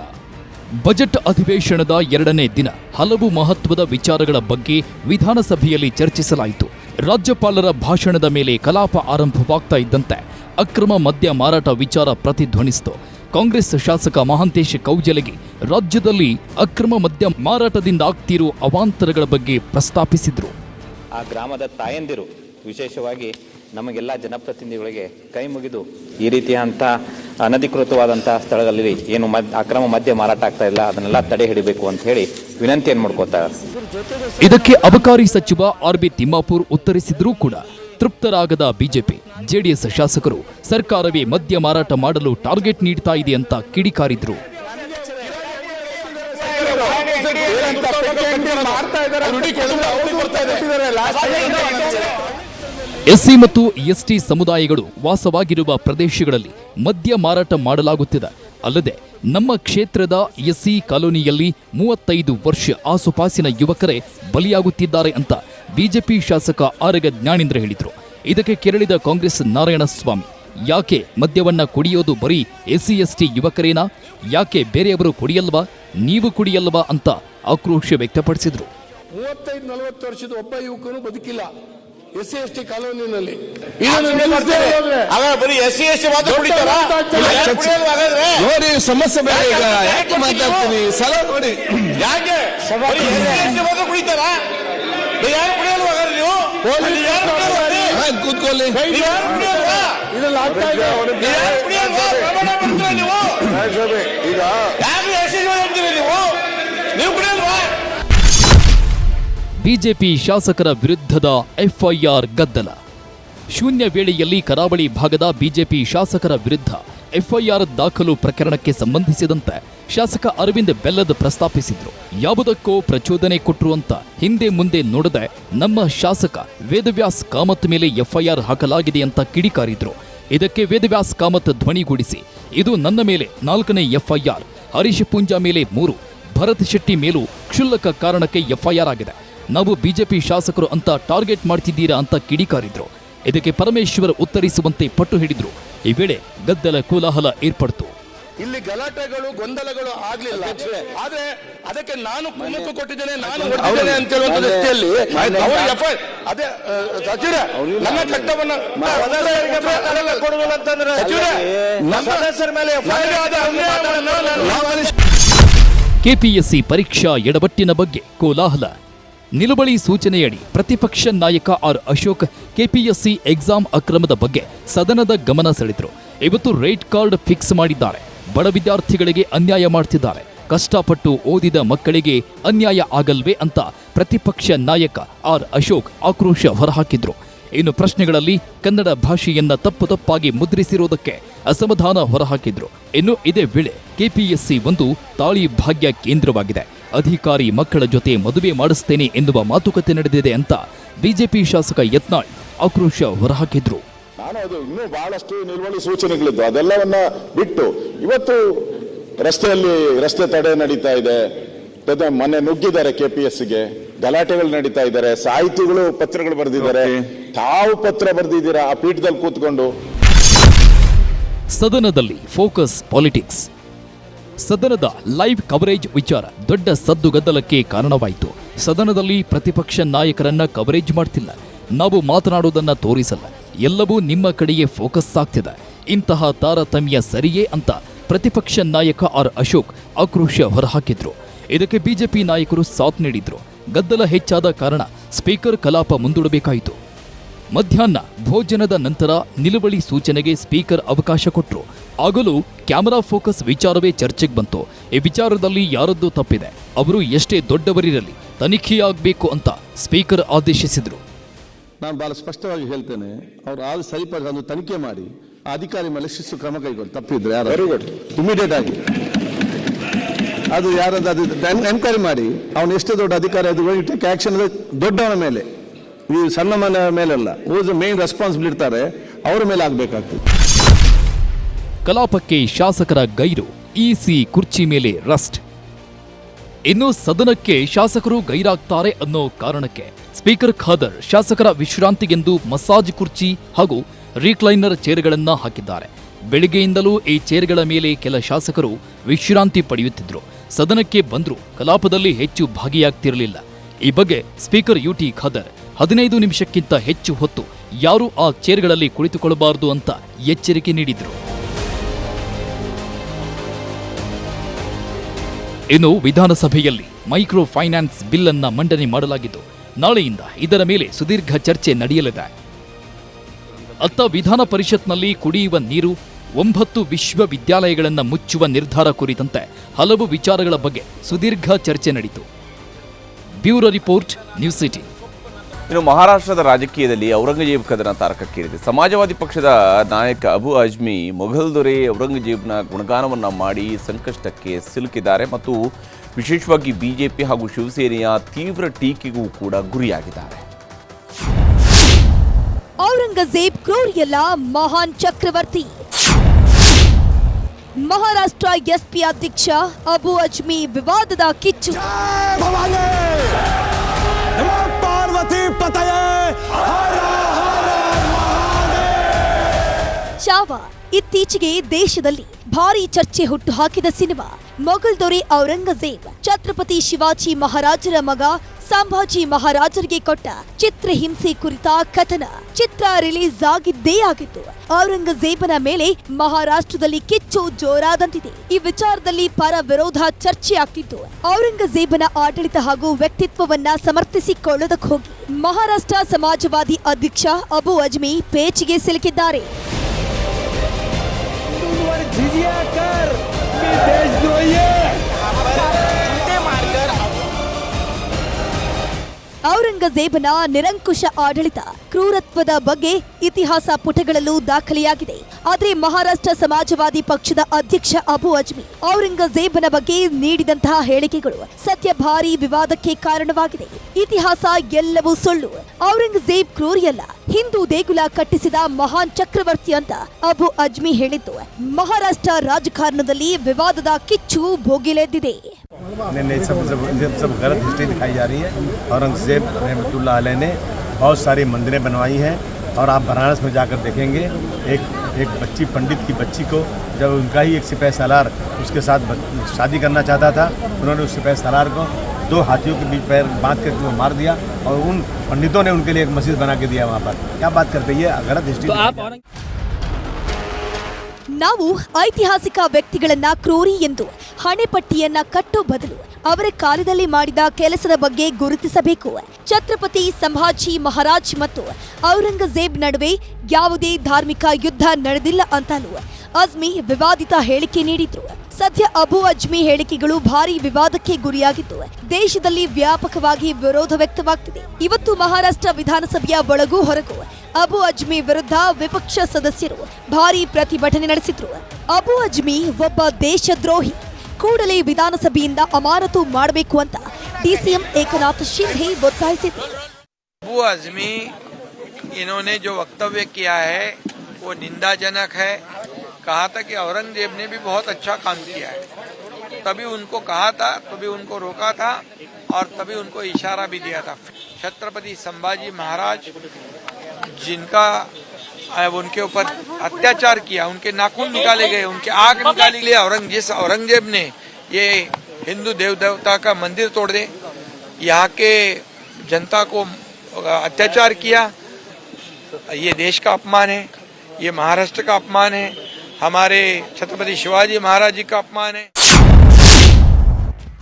ಬಜೆಟ್ ಅಧಿವೇಶನದ ಎರಡನೇ ದಿನ ಹಲವು ಮಹತ್ವದ ವಿಚಾರಗಳ ಬಗ್ಗೆ ವಿಧಾನಸಭೆಯಲ್ಲಿ ಚರ್ಚಿಸಲಾಯಿತು. ರಾಜ್ಯಪಾಲರ ಭಾಷಣದ ಮೇಲೆ ಕಲಾಪ ಆರಂಭವಾಗ್ತಾ ಇದ್ದಂತೆ ಅಕ್ರಮ ಮದ್ಯ ಮಾರಾಟ ವಿಚಾರ ಪ್ರತಿಧ್ವನಿಸಿತು. ಕಾಂಗ್ರೆಸ್ ಶಾಸಕ ಮಹಾಂತೇಶ ಕೌಜಲಗಿ ರಾಜ್ಯದಲ್ಲಿ ಅಕ್ರಮ ಮದ್ಯ ಮಾರಾಟದಿಂದ ಆಗ್ತಿರೋ ಅವಾಂತರಗಳ ಬಗ್ಗೆ ಪ್ರಸ್ತಾಪಿಸಿದ್ರು. ಆ ಗ್ರಾಮದ ತಾಯಂದಿರು ವಿಶೇಷವಾಗಿ ನಮಗೆಲ್ಲ ಜನಪ್ರತಿನಿಧಿಗಳಿಗೆ ಕೈ ಮುಗಿದು ಈ ರೀತಿಯಾದಂಥ ಅನಧಿಕೃತವಾದಂಥ ಸ್ಥಳದಲ್ಲಿ ಏನು ಮದ್ ಅಕ್ರಮ ಮದ್ಯ ಮಾರಾಟ ಆಗ್ತಾ ಇಲ್ಲ ಅದನ್ನೆಲ್ಲ ತಡೆ ಹಿಡಿಬೇಕು ಅಂತ ಹೇಳಿ ವಿನಂತಿಯನ್ನು ಮಾಡ್ಕೋತಾರೆ ಇದಕ್ಕೆ ಅಬಕಾರಿ ಸಚಿವ ಆರ್ ಬಿ ತಿಮ್ಮಾಪುರ್ ಉತ್ತರಿಸಿದ್ರೂ ಕೂಡ ತೃಪ್ತರಾಗದ ಬಿಜೆಪಿ ಜೆಡಿಎಸ್ ಶಾಸಕರು ಸರ್ಕಾರವೇ ಮದ್ಯ ಮಾರಾಟ ಮಾಡಲು ಟಾರ್ಗೆಟ್ ನೀಡ್ತಾ ಇದೆ ಅಂತ ಕಿಡಿಕಾರಿದ್ರು. ಎಸ್ಸಿ ಮತ್ತು ಎಸ್ಟಿ ಸಮುದಾಯಗಳು ವಾಸವಾಗಿರುವ ಪ್ರದೇಶಗಳಲ್ಲಿ ಮದ್ಯ ಮಾರಾಟ ಮಾಡಲಾಗುತ್ತಿದೆ. ಅಲ್ಲದೆ ನಮ್ಮ ಕ್ಷೇತ್ರದ ಎಸ್ಸಿ ಕಾಲೋನಿಯಲ್ಲಿ ಮೂವತ್ತೈದು ವರ್ಷ ಆಸುಪಾಸಿನ ಯುವಕರೇ ಬಲಿಯಾಗುತ್ತಿದ್ದಾರೆ ಅಂತ ಬಿಜೆಪಿ ಶಾಸಕ ಆರಗ ಜ್ಞಾನೇಂದ್ರ ಹೇಳಿದರು. ಇದಕ್ಕೆ ಕೆರಳಿದ ಕಾಂಗ್ರೆಸ್ ನಾರಾಯಣಸ್ವಾಮಿ. ಯಾಕೆ ಮದ್ಯವನ್ನ ಕುಡಿಯೋದು ಬರೀ ಎಸ್ಸಿ ಎಸ್ಟಿ ಯುವಕರೇನಾ? ಯಾಕೆ ಬೇರೆಯವರು ಕುಡಿಯಲ್ವಾ? ನೀವು ಕುಡಿಯಲ್ವಾ ಅಂತ ಆಕ್ರೋಶ ವ್ಯಕ್ತಪಡಿಸಿದ್ರು. ಮೂವತ್ತೈದು ನಲವತ್ತು ವರ್ಷದ ಒಬ್ಬ ಯುವಕನು ಬದುಕಿಲ್ಲ. ಎಸ್ ಸಿ ಎಸ್ ಟಿ ಕಾಲೋನಿನಲ್ಲಿ ಬರೀ ಎಸ್ ಸಿ ಎಸ್ ಟಿ ಮಾತ್ರ ಕುಡಿತಾರ ನೋಡಿ ಸಮಸ್ಯೆ ಬೇರೆ ಈಗ? ಯಾಕೆ ಮಾತಾಡ್ತೀನಿ? ಸಲ ನೋಡಿ. ಯಾಕೆ? ಬರೀ ಎಸ್ ಸಿ ಎಸ್ ಟಿ ಮಾತ್ರ ಕುಡಿತಾರ? ಯಾರು ಕುಡಿಯಲ್ವಾ ಹಾಗಾದ್ರೆ ನೀವು? ಅಲ್ಲಿ ಯಾರು ಕುಡಿಯಲ್ವಾ? ಕೂತ್ಕೊಳ್ಳಿ? ಇದ್ರಲ್ಲಿ ಆಗ್ತಾ ಇದೆ. ಈಗ ಬಿಜೆಪಿ ಶಾಸಕರ ವಿರುದ್ಧದ ಎಫ್ಐಆರ್ ಗದ್ದಲ. ಶೂನ್ಯ ವೇಳೆಯಲ್ಲಿ ಕರಾವಳಿ ಭಾಗದ ಬಿಜೆಪಿ ಶಾಸಕರ ವಿರುದ್ಧ ಎಫ್ಐಆರ್ ದಾಖಲು ಪ್ರಕರಣಕ್ಕೆ ಸಂಬಂಧಿಸಿದಂತೆ ಶಾಸಕ ಅರವಿಂದ್ ಬೆಲ್ಲದ್ ಪ್ರಸ್ತಾಪಿಸಿದ್ರು. ಯಾವುದಕ್ಕೋ ಪ್ರಚೋದನೆ ಕೊಟ್ಟರು ಅಂತ ಹಿಂದೆ ಮುಂದೆ ನೋಡದೆ ನಮ್ಮ ಶಾಸಕ ವೇದವ್ಯಾಸ್ ಕಾಮತ್ ಮೇಲೆ ಎಫ್ಐಆರ್ ಹಾಕಲಾಗಿದೆ ಅಂತ ಕಿಡಿಕಾರಿದ್ರು. ಇದಕ್ಕೆ ವೇದವ್ಯಾಸ್ ಕಾಮತ್ ಧ್ವನಿಗೂಡಿಸಿ, ಇದು ನನ್ನ ಮೇಲೆ ನಾಲ್ಕನೇ ಎಫ್ಐಆರ್, ಹರೀಶ್ ಪೂಂಜಾ ಮೇಲೆ ಮೂರು, ಭರತ್ ಶೆಟ್ಟಿ ಮೇಲೂ ಕ್ಷುಲ್ಲಕ ಕಾರಣಕ್ಕೆ ಎಫ್ಐಆರ್ ಆಗಿದೆ. ನಾವು ಬಿಜೆಪಿ ಶಾಸಕರು ಅಂತ ಟಾರ್ಗೆಟ್ ಮಾಡ್ತಿದ್ದೀರಾ ಅಂತ ಕಿಡಿಕಾರಿದ್ರು. ಇದಕ್ಕೆ ಪರಮೇಶ್ವರ್ ಉತ್ತರಿಸುವಂತೆ ಪಟ್ಟು ಹಿಡಿದ್ರು. ಈ ವೇಳೆ ಗದ್ದಲ ಕೋಲಾಹಲ ಏರ್ಪಡ್ತು. ಇಲ್ಲಿ ಗಲಾಟೆಗಳು ಗೊಂದಲಗಳು ಆಗ್ಲಿಲ್ಲ. ಆದ್ರೆ ಅದಕ್ಕೆ ನಾನು ಕುಮ್ಮಕ್ಕು ಕೊಟ್ಟಿದ್ದೇನೆ ನಾನು ಹೊಟ್ಟಿದ್ದೇನೆ ಅಂತ ಹೇಳುವಂತ ದೃಷ್ಟಿಯಲ್ಲಿ ಅದೇ ಸಚಿವ ನನ್ನ ಚಟ್ಟವನ್ನ ಸಚಿವ ನಮ್ಮ ಹೆಸರ ನಾನು- ಕೆಪಿಎಸ್ಸಿ ಪರೀಕ್ಷಾ ಎಡಬಟ್ಟಿನ ಬಗ್ಗೆ ಕೋಲಾಹಲ. ನಿಲುವಳಿ ಸೂಚನೆಯಡಿ, ಪ್ರತಿಪಕ್ಷ ನಾಯಕ ಆರ್ ಅಶೋಕ್ ಕೆಪಿಎಸ್ಸಿ ಎಕ್ಸಾಮ್ ಅಕ್ರಮದ ಬಗ್ಗೆ ಸದನದ ಗಮನ ಸೆಳೆದರು. ಇವತ್ತು ರೇಟ್ ಕಾರ್ಡ್ ಫಿಕ್ಸ್ ಮಾಡಿದ್ದಾರೆ. ಬಡ ವಿದ್ಯಾರ್ಥಿಗಳಿಗೆ ಅನ್ಯಾಯ ಮಾಡ್ತಿದ್ದಾರೆ. ಕಷ್ಟಪಟ್ಟು ಓದಿದ ಮಕ್ಕಳಿಗೆ ಅನ್ಯಾಯ ಆಗಲ್ವೇ ಅಂತ ಪ್ರತಿಪಕ್ಷ ನಾಯಕ ಆರ್ ಅಶೋಕ್ ಆಕ್ರೋಶ ಹೊರಹಾಕಿದ್ರು. ಇನ್ನು ಪ್ರಶ್ನೆಗಳಲ್ಲಿ ಕನ್ನಡ ಭಾಷೆಯನ್ನ ತಪ್ಪು ತಪ್ಪಾಗಿ ಮುದ್ರಿಸಿರುವುದಕ್ಕೆ ಅಸಮಾಧಾನ ಹೊರಹಾಕಿದ್ರು. ಇನ್ನು ಇದೇ ವೇಳೆ ಕೆಪಿಎಸ್ಸಿ ಒಂದು ತಾಳಿ ಭಾಗ್ಯ ಕೇಂದ್ರವಾಗಿದೆ. ಅಧಿಕಾರಿ ಮಕ್ಕಳ ಜೊತೆ ಮದುವೆ ಮಾಡಿಸ್ತೇನೆ ಎನ್ನುವ ಮಾತುಕತೆ ನಡೆದಿದೆ ಅಂತ ಬಿಜೆಪಿ ಶಾಸಕ ಯತ್ನಾಳ್ ಆಕ್ರೋಶ ಹೊರಹಾಕಿದ್ರು. ನಾನು ಅದು ಇನ್ನೂ ಬಹಳಷ್ಟು ನಿಲುವಳಿ ಸೂಚನೆಗಳಿದ್ದು ಅದೆಲ್ಲವನ್ನ ಬಿಟ್ಟು ಇವತ್ತು ರಸ್ತೆಯಲ್ಲಿ ರಸ್ತೆ ತಡೆ ನಡೀತಾ ಇದೆ. ಮೊನ್ನೆ ನುಗ್ಗಿದ್ದಾರೆ ಕೆಪಿಎಸ್ಸಿಗೆ. ಗಲಾಟೆಗಳು ನಡೀತಾ ಇದ್ದಾರೆ. ಸಾಹಿತಿಗಳು ಪತ್ರಗಳು ಬರೆದಿದ್ದಾರೆ. ತಾವು ಪತ್ರ ಬರೆದಿದ್ದೀರಾ ಆ ಪೀಠದಲ್ಲಿ ಕೂತ್ಕೊಂಡು? ಸದನದಲ್ಲಿ ಫೋಕಸ್ ಪಾಲಿಟಿಕ್ಸ್. ಸದನದ ಲೈವ್ ಕವರೇಜ್ ವಿಚಾರ. ದೊಡ್ಡ ಸದ್ದುಗದ್ದಲಕ್ಕೆ ಕಾರಣವಾಯಿತು. ಸದನದಲ್ಲಿ ಪ್ರತಿಪಕ್ಷ ನಾಯಕರನ್ನ ಕವರೇಜ್ ಮಾಡ್ತಿಲ್ಲ. ನಾವು ಮಾತನಾಡೋದನ್ನ ತೋರಿಸಲ್ಲ. ಎಲ್ಲವೂ ನಿಮ್ಮ ಕಡೆಗೆ ಫೋಕಸ್ ಆಗ್ತಿದೆ. ಇಂತಹ ತಾರತಮ್ಯ ಸರಿಯೇ ಅಂತ ಪ್ರತಿಪಕ್ಷ ನಾಯಕ ಆರ್ ಅಶೋಕ್ ಆಕ್ರೋಶ ಹೊರಹಾಕಿದ್ರು. ಇದಕ್ಕೆ ಬಿಜೆಪಿ ನಾಯಕರು ಸಾಥ್ ನೀಡಿದ್ರು. ಗದ್ದಲ ಹೆಚ್ಚಾದ ಕಾರಣ ಸ್ಪೀಕರ್ ಕಲಾಪ ಮುಂದೂಡಬೇಕಾಯಿತು. ಮಧ್ಯಾಹ್ನ ಭೋಜನದ ನಂತರ ನಿಲುವಳಿ ಸೂಚನೆಗೆ ಸ್ಪೀಕರ್ ಅವಕಾಶ ಕೊಟ್ಟರು ಆಗಲೂ ಕ್ಯಾಮೆರಾ ಫೋಕಸ್ ವಿಚಾರವೇ ಚರ್ಚೆಗೆ ಬಂತು. ಈ ವಿಚಾರದಲ್ಲಿ ಯಾರದ್ದು ತಪ್ಪಿದೆ? ಅವರು ಎಷ್ಟೇ ದೊಡ್ಡವರಿರಲಿ ತನಿಖೆಯಾಗಬೇಕು ಅಂತ ಸ್ಪೀಕರ್ ಆದೇಶಿಸಿದರು. ನಾನು ಬಹಳ ಸ್ಪಷ್ಟವಾಗಿ ಹೇಳ್ತೇನೆ ಅವರು ಆದ ಸರಿಪಡಿಸಿ ಒಂದು ತನಿಖೆ ಮಾಡಿ ಆ ಅಧಿಕಾರಿ ಮೇಲೆ ಶಿಸ್ತು ಕ್ರಮ ಕೈಗೊಳ್ಳಿ. ತಪ್ಪಿದ್ರೆ ಯಾರು? ಇಮಿಡಿಯೇಟ್ ಆಗಿ. ಅದು ಯಾರದ್ದು? ಅದು ಎನ್ಕ್ವೈರಿ ಮಾಡಿ ಅವನು ಎಷ್ಟೇ ದೊಡ್ಡ ಅಧಿಕಾರಿ ಅದು ಟೇಕ್ ಆಕ್ಷನ್ ದೊಡ್ಡವನ ಮೇಲೆ. ಈ ಸಣ್ಣ ಮನೆ ಮೇಲೆಲ್ಲ ಹೂಸ್ ಮೇನ್ ರೆಸ್ಪಾನ್ಸಿಬಲ್ ಇರ್ತಾರೆ ಅವರ ಮೇಲೆ ಆಗ್ಬೇಕಾಗ್ತದೆ. ಕಲಾಪಕ್ಕೆ ಶಾಸಕರ ಗೈರು ಇಸಿ ಕುರ್ಚಿ ಮೇಲೆ ರಸ್ಟ್. ಇನ್ನು ಸದನಕ್ಕೆ ಶಾಸಕರು ಗೈರಾಗ್ತಾರೆ ಅನ್ನೋ ಕಾರಣಕ್ಕೆ ಸ್ಪೀಕರ್ ಖಾದರ್ ಶಾಸಕರ ವಿಶ್ರಾಂತಿಗೆಂದು ಮಸಾಜ್ ಕುರ್ಚಿ ಹಾಗೂ ರೀಕ್ಲೈನರ್ ಚೇರ್ಗಳನ್ನ ಹಾಕಿದ್ದಾರೆ. ಬೆಳಿಗ್ಗೆಯಿಂದಲೂ ಈ ಚೇರ್ಗಳ ಮೇಲೆ ಕೆಲ ಶಾಸಕರು ವಿಶ್ರಾಂತಿ ಪಡೆಯುತ್ತಿದ್ರು. ಸದನಕ್ಕೆ ಬಂದರೂ ಕಲಾಪದಲ್ಲಿ ಹೆಚ್ಚು ಭಾಗಿಯಾಗ್ತಿರಲಿಲ್ಲ. ಈ ಬಗ್ಗೆ ಸ್ಪೀಕರ್ ಯುಟಿ ಖಾದರ್ ಹದಿನೈದು ನಿಮಿಷಕ್ಕಿಂತ ಹೆಚ್ಚು ಹೊತ್ತು ಯಾರೂ ಆ ಚೇರ್ಗಳಲ್ಲಿ ಕುಳಿತುಕೊಳ್ಳಬಾರದು ಅಂತ ಎಚ್ಚರಿಕೆ ನೀಡಿದ್ರು. ಇನ್ನು ವಿಧಾನಸಭೆಯಲ್ಲಿ ಮೈಕ್ರೋ ಫೈನಾನ್ಸ್ ಬಿಲ್ ಅನ್ನ ಮಂಡನೆ ಮಾಡಲಾಗಿದ್ದು, ನಾಳೆಯಿಂದ ಇದರ ಮೇಲೆ ಸುದೀರ್ಘ ಚರ್ಚೆ ನಡೆಯಲಿದೆ. ಅತ್ತ ವಿಧಾನ ಪರಿಷತ್ನಲ್ಲಿ ಕುಡಿಯುವ ನೀರು, ಒಂಬತ್ತು ವಿಶ್ವವಿದ್ಯಾಲಯಗಳನ್ನು ಮುಚ್ಚುವ ನಿರ್ಧಾರ ಕುರಿತಂತೆ ಹಲವು ವಿಚಾರಗಳ ಬಗ್ಗೆ ಸುದೀರ್ಘ ಚರ್ಚೆ ನಡೆಯಿತು ಬ್ಯೂರೋ ರಿಪೋರ್ಟ್, ನ್ಯೂಸ್ ಸಿಟಿ ಇನ್ನು ಮಹಾರಾಷ್ಟ್ರದ ರಾಜಕೀಯದಲ್ಲಿ ಔರಂಗಜೇಬ್ ಕದನ ತಾರಕಕ್ಕೇರಿದೆ. ಸಮಾಜವಾದಿ ಪಕ್ಷದ ನಾಯಕ ಅಬು ಅಜ್ಮಿ ಮೊಘಲ್ ದೊರೆ ಔರಂಗಜೇಬ್ನ ಗುಣಗಾನವನ್ನು ಮಾಡಿ ಸಂಕಷ್ಟಕ್ಕೆ ಸಿಲುಕಿದ್ದಾರೆ ಮತ್ತು ವಿಶೇಷವಾಗಿ ಬಿಜೆಪಿ ಹಾಗೂ ಶಿವಸೇನೆಯ ತೀವ್ರ ಟೀಕೆಗೂ ಕೂಡ ಗುರಿಯಾಗಿದ್ದಾರೆ. ಔರಂಗಜೇಬ್ ಕ್ರೂರಿಯಲ್ಲ ಮಹಾನ್ ಚಕ್ರವರ್ತಿ. ಮಹಾರಾಷ್ಟ್ರ ಎಸ್ಪಿ ಅಧ್ಯಕ್ಷ ಅಬು ಅಜ್ಮಿ ವಿವಾದದ ಕಿಚ್ಚು. মাতায়ে। শাবাশ ಇತ್ತೀಚೆಗೆ ದೇಶದಲ್ಲಿ ಭಾರಿ ಚರ್ಚೆ ಹುಟ್ಟು ಹಾಕಿದ ಸಿನಿಮಾ, ಮೊಘಲ್ ದೊರೆ ಔರಂಗಜೇಬ್, ಛತ್ರಪತಿ ಶಿವಾಜಿ ಮಹಾರಾಜರ ಮಗ ಸಂಭಾಜಿ ಮಹಾರಾಜರಿಗೆ ಕೊಟ್ಟ ಚಿತ್ರ ಹಿಂಸೆ ಕುರಿತ ಕಥನ ಚಿತ್ರ ರಿಲೀಸ್ ಆಗಿದ್ದೇ ಆಗಿತ್ತು. ಔರಂಗಜೇಬನ ಮೇಲೆ ಮಹಾರಾಷ್ಟ್ರದಲ್ಲಿ ಕಿಚ್ಚು ಜೋರಾದಂತಿದೆ. ಈ ವಿಚಾರದಲ್ಲಿ ಪರ ವಿರೋಧ ಚರ್ಚೆ ಆಗ್ತಿತ್ತು. ಔರಂಗಜೇಬನ ಆಡಳಿತ ಹಾಗೂ ವ್ಯಕ್ತಿತ್ವವನ್ನ ಸಮರ್ಥಿಸಿಕೊಳ್ಳೋದಕ್ಕೆ ಹೋಗಿ ಮಹಾರಾಷ್ಟ್ರ ಸಮಾಜವಾದಿ ಅಧ್ಯಕ್ಷ ಅಬು ಅಜ್ಮಿ ಪೇಚಿಗೆ ಸಿಲುಕಿದ್ದಾರೆ. झिझिया कर देश देशद्रोही ಔರಂಗಜೇಬನ ನಿರಂಕುಶ ಆಡಳಿತ ಕ್ರೂರತ್ವದ ಬಗ್ಗೆ ಇತಿಹಾಸ ಪುಟಗಳಲ್ಲೂ ದಾಖಲೆಯಾಗಿದೆ. ಆದರೆ ಮಹಾರಾಷ್ಟ್ರ ಸಮಾಜವಾದಿ ಪಕ್ಷದ ಅಧ್ಯಕ್ಷ ಅಬು ಅಜ್ಮಿ ಔರಂಗಜೇಬನ ಬಗ್ಗೆ ನೀಡಿದಂತಹ ಹೇಳಿಕೆಗಳು ಸತ್ಯ ಭಾರಿ ವಿವಾದಕ್ಕೆ ಕಾರಣವಾಗಿದೆ. ಇತಿಹಾಸ ಎಲ್ಲವೂ ಸುಳ್ಳು. ಔರಂಗಜೇಬ್ ಕ್ರೂರಿಯಲ್ಲ. ಹಿಂದೂ ದೇಗುಲ ಕಟ್ಟಿಸಿದ ಮಹಾನ್ ಚಕ್ರವರ್ತಿ ಅಂತ ಅಬು ಅಜ್ಮಿ ಹೇಳಿದ್ದು. ಮಹಾರಾಷ್ಟ್ರ ರಾಜಕಾರಣದಲ್ಲಿ ವಿವಾದದ ಕಿಚ್ಚು ಭೋಗಿಲೆದ್ದಿದೆ. नहीं नहीं सब सब सब गलत हिस्ट्री दिखाई जा रही है। औरंगज़ेब रहमतुल्लाह अलैह ने बहुत सारी मंदिरें बनवाई हैं और आप बनारस में जाकर देखेंगे एक एक बच्ची पंडित की बच्ची को जब उनका ही एक सिपाही सालार उसके साथ शादी करना चाहता था उन्होंने उस सिपाही सालार को दो हाथियों के बीच पैर बाँध कर वो मार दिया और उन पंडितों ने उनके लिए एक मस्जिद बना के दिया वहाँ पर। क्या बात करते हैं ये गलत हिस्ट्री ನಾವು ಐತಿಹಾಸಿಕ ವ್ಯಕ್ತಿಗಳನ್ನ ಕ್ರೂರಿ ಎಂದು ಹಣೆಪಟ್ಟಿಯನ್ನ ಕಟ್ಟೋ ಬದಲು ಅವರ ಕಾಲದಲ್ಲಿ ಮಾಡಿದ ಕೆಲಸದ ಬಗ್ಗೆ ಗುರುತಿಸಬೇಕು. ಛತ್ರಪತಿ ಸಂಭಾಜಿ ಮಹಾರಾಜ್ ಮತ್ತು ಔರಂಗಜೇಬ್ ನಡುವೆ ಯಾವುದೇ ಧಾರ್ಮಿಕ ಯುದ್ಧ ನಡೆದಿಲ್ಲ ಅಂತಲೂ ಅಜ್ಮಿ ವಿವಾದಿತ ಹೇಳಿಕೆ ನೀಡಿದ್ರು. ಸದ್ಯ ಅಬು ಅಜ್ಮಿ ಹೇಳಿಕೆಗಳು ಭಾರಿ ವಿವಾದಕ್ಕೆ ಗುರಿಯಾಗಿದ್ದು, ದೇಶದಲ್ಲಿ ವ್ಯಾಪಕವಾಗಿ ವಿರೋಧ ವ್ಯಕ್ತವಾಗ್ತಿದೆ. ಇವತ್ತು ಮಹಾರಾಷ್ಟ್ರ ವಿಧಾನಸಭೆಯ ಒಳಗೂ ಹೊರಗೂ ಅಬು ಅಜ್ಮಿ ವಿರುದ್ಧ ವಿಪಕ್ಷ ಸದಸ್ಯರು ಭಾರಿ ಪ್ರತಿಭಟನೆ ನಡೆಸಿದ್ರು ಅಬು ಅಜ್ಮಿ ಒಬ್ಬ ದೇಶದ್ರೋಹಿ ಕೂಡಲೇ ವಿಧಾನಸಭೆಯಿಂದ ಅಮಾನತು ಮಾಡಬೇಕು ಅಂತ ಡಿಸಿಎಂ ಏಕನಾಥ್ ಶಿಂಧೆ ಒತ್ತಾಯಿಸಿದ್ರು अबू आजमी इन्होंने जो वक्तव्य किया है वो निंदाजनक है कहा था कि औरंगजेब ने भी बहुत अच्छा काम किया है तभी उनको कहा था तभी उनको रोका था और तभी उनको इशारा भी दिया था छत्रपति संभाजी महाराज जिनका अ, उनके ऊपर अत्याचार किया उनके नाखून निकाले गए उनके आग निकाली गई औरंग जिस औरंगजेब ने ये हिंदू देव देवता का मंदिर तोड़ दे यहाँ के जनता को अत्याचार किया ये देश का अपमान है ये महाराष्ट्र का अपमान है हमारे छत्रपति शिवाजी महाराज जी का अपमान है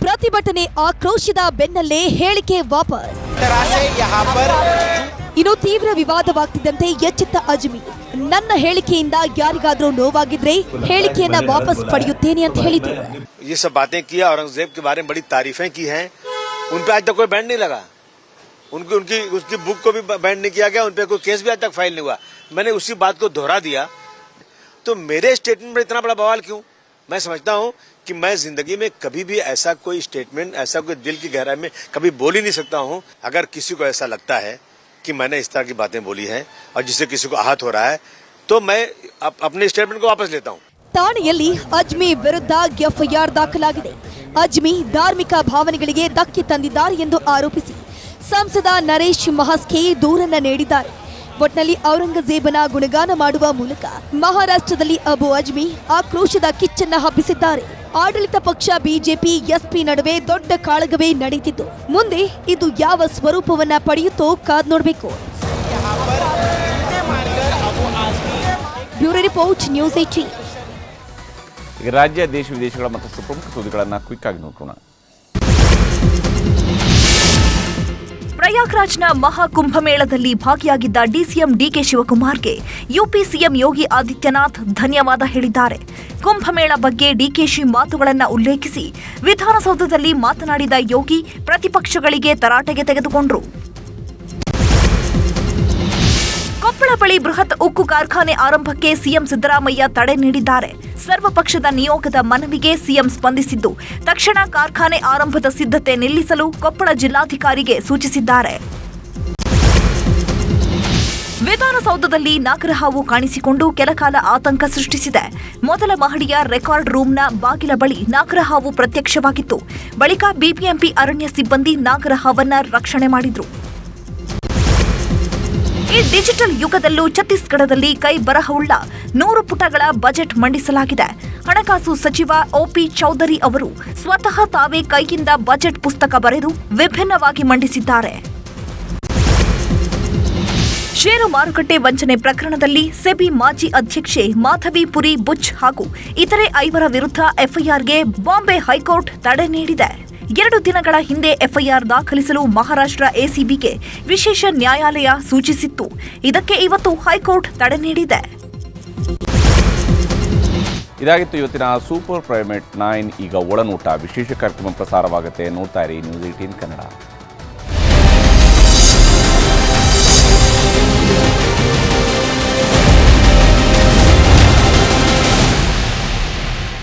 ಪ್ರತಿಭಟನೆ ಆಕ್ರೋಶದ ಬೆನ್ನಲ್ಲೇ ಹೇಳಿಕೆ ವಾಪಸ್ ಇನ್ನು ತೀವ್ರ ವಿವಾದವಾಗ್ತಿದ್ದಂತೆ ಎಚ್ಚೆತ್ತ ಅಜ್ಮಿ ನನ್ನ ಹೇಳಿಕೆಯಿಂದ ಯಾರಿಗಾದ್ರೂ ನೋವಾಗಿದ್ರೆ ಹೇಳಿಕೆಯನ್ನ ವಾಪಸ್ ಪಡೆಯುತ್ತೇನೆ ಅಂತ ಹೇಳಿದ್ರು ये सब बातें की औरंगजेब के बारे में बड़ी तारीफें की हैं उन पे आज तक कोई बैंड नहीं लगा उनकी उनकी उसकी बुक को भी बैंड नहीं किया गया उन पे कोई केस भी आज तक फाइल नहीं हुआ मैंने उसी बात को दोहरा दिया तो मेरे स्टेटमेंट पर इतना बड़ा बवाल क्यों मैं समझता हूं कि मैं जिंदगी में कभी भी ऐसा कोई स्टेटमेंट ऐसा कोई दिल की गहराई में कभी बोल ही नहीं सकता हूं अगर किसी को ऐसा लगता है कि मैंने इस तरह की बातें बोली हैं और जिससे किसी को आहत हो रहा है तो मैं अप, अपने स्टेटमेंट को वापस लेता हूं ಠಾಣೆಯಲ್ಲಿ ಅಜ್ಮಿ ವಿರುದ್ಧ ಎಫ್ಐಆರ್ ದಾಖಲಾಗಿದೆ ಅಜ್ಮಿ ಧಾರ್ಮಿಕ ಭಾವನೆಗಳಿಗೆ ಧಕ್ಕೆ ತಂದಿದ್ದಾರೆ ಎಂದು ಆರೋಪಿಸಿ ಸಂಸದ ನರೇಶ್ ಮಹಾಸ್ಕೆ ದೂರನ್ನ ನೀಡಿದ್ದಾರೆ ಒಟ್ನಲ್ಲಿ ಔರಂಗಜೇಬನ ಗುಣಗಾನ ಮಾಡುವ ಮೂಲಕ ಮಹಾರಾಷ್ಟ್ರದಲ್ಲಿ ಅಬು ಅಜ್ಮಿ ಆಕ್ರೋಶದ ಕಿಚ್ಚನ್ನ ಹಬ್ಬಿಸಿದ್ದಾರೆ ಆಡಳಿತ ಪಕ್ಷ ಬಿಜೆಪಿ, ಎಸ್ಪಿ ನಡುವೆ ದೊಡ್ಡ ಕಾಳಗವೇ ನಡೀತಿದ್ದು ಮುಂದೆ ಇದು ಯಾವ ಸ್ವರೂಪವನ್ನ ಪಡೆಯುತ್ತೋ ಕಾದ್ ನೋಡಬೇಕು. ಬ್ಯೂರೋ ರಿಪೋರ್ಟ್, ನ್ಯೂಸ್ ಏಟೀನ್ ರಾಜ್ಯ ದೇಶ ವಿದೇಶಗಳ ಮತ್ತಷ್ಟು ಪ್ರಮುಖ ಸುದ್ದಿಗಳನ್ನು ಕ್ವಿಕ್ ಆಗಿ ನೋಡೋಣ ಪ್ರಯಾಗ್ರಾಜ್ನ ಮಹಾಕುಂಭಮೇಳದಲ್ಲಿ ಭಾಗಿಯಾಗಿದ್ದ ಡಿಸಿಎಂ ಡಿಕೆ ಶಿವಕುಮಾರ್ಗೆ ಯುಪಿ ಸಿಎಂ ಯೋಗಿ ಆದಿತ್ಯನಾಥ್ ಧನ್ಯವಾದ ಹೇಳಿದ್ದಾರೆ. ಕುಂಭಮೇಳ ಬಗ್ಗೆ ಡಿಕೆಶಿ ಮಾತುಗಳನ್ನ ಉಲ್ಲೇಖಿಸಿ, ವಿಧಾನಸೌಧದಲ್ಲಿ ಮಾತನಾಡಿದ ಯೋಗಿ ಪ್ರತಿಪಕ್ಷಗಳಿಗೆ ತರಾಟೆಗೆ ತೆಗೆದುಕೊಂಡ್ರು. ಕೊಪ್ಪಳ ಬಳಿ ಬೃಹತ್ ಉಕ್ಕು ಕಾರ್ಖಾನೆ ಆರಂಭಕ್ಕೆ ಸಿಎಂ ಸಿದ್ದರಾಮಯ್ಯ ತಡೆ ನೀಡಿದ್ದಾರೆ. ಸರ್ವಪಕ್ಷದ ನಿಯೋಗದ ಮನವಿಗೆ ಸಿಎಂ ಸ್ಪಂದಿಸಿದ್ದು. ತಕ್ಷಣ ಕಾರ್ಖಾನೆ ಆರಂಭದ ಸಿದ್ಧತೆ ನಿಲ್ಲಿಸಲು ಕೊಪ್ಪಳ ಜಿಲ್ಲಾಧಿಕಾರಿಗೆ ಸೂಚಿಸಿದ್ದಾರೆ. ವಿಧಾನಸೌಧದಲ್ಲಿ ನಾಗರಹಾವು ಕಾಣಿಸಿಕೊಂಡು ಕೆಲಕಾಲ ಆತಂಕ ಸೃಷ್ಟಿಸಿದೆ. ಮೊದಲ ಮಹಡಿಯ ರೆಕಾರ್ಡ್ ರೂಮ್ನ ಬಾಗಿಲ ಬಳಿ ನಾಗರಹಾವು ಪ್ರತ್ಯಕ್ಷವಾಗಿತ್ತು. ಬಳಿಕ ಬಿಬಿಎಂಪಿ ಅರಣ್ಯ ಸಿಬ್ಬಂದಿ ನಾಗರಹಾವನ್ನ ರಕ್ಷಣೆ ಮಾಡಿದ್ರು. ಡಿಜಿಟಲ್ ಯುಗದಲ್ಲೂ ಛತ್ತೀಸ್ಗಢದಲ್ಲಿ ಕೈ ಬರಹವುಳ್ಳ ನೂರು ಪುಟಗಳ ಬಜೆಟ್ ಮಂಡಿಸಲಾಗಿದೆ. ಹಣಕಾಸು ಸಚಿವ ಒಪಿ ಚೌಧರಿ ಅವರು ಸ್ವತಃ ತಾವೇ ಕೈಯಿಂದ ಬಜೆಟ್ ಪುಸ್ತಕ ಬರೆದು ವಿಭಿನ್ನವಾಗಿ ಮಂಡಿಸಿದ್ದಾರೆ. ಷೇರು ಮಾರುಕಟ್ಟೆ ವಂಚನೆ ಪ್ರಕರಣದಲ್ಲಿ ಸೆಬಿ ಮಾಜಿ ಅಧ್ಯಕ್ಷೆ ಮಾಧವಿ ಪುರಿ ಬುಚ್ ಹಾಗೂ ಇತರೆ ಐವರ ವಿರುದ್ಧ ಎಫ್ಐಆರ್ಗೆ ಬಾಂಬೆ ಹೈಕೋರ್ಟ್ ತಡೆ ನೀಡಿದೆ. ಎರಡು ದಿನಗಳ ಹಿಂದೆ ಎಫ್ಐಆರ್ ದಾಖಲಿಸಲು ಮಹಾರಾಷ್ಟ್ರ ಎಸಿಬಿಗೆ ವಿಶೇಷ ನ್ಯಾಯಾಲಯ ಸೂಚಿಸಿತ್ತು. ಇದಕ್ಕೆ ಇವತ್ತು ಹೈಕೋರ್ಟ್ ತಡೆ ನೀಡಿದೆ. ಇದಾಗಿತ್ತು ಇವತ್ತಿನ ಸೂಪರ್ ಪ್ರೈಮೇಟ್ ನೈನ್. ಈಗ ಒಳನೋಟ. ವಿಶೇಷ ಕಾರ್ಯಕ್ರಮ ಪ್ರಸಾರವಾಗುತ್ತೆ. ನೋಡ್ತಾ ಇರಿ ನ್ಯೂಸ್ ಏಟೀನ್ ಕನ್ನಡ.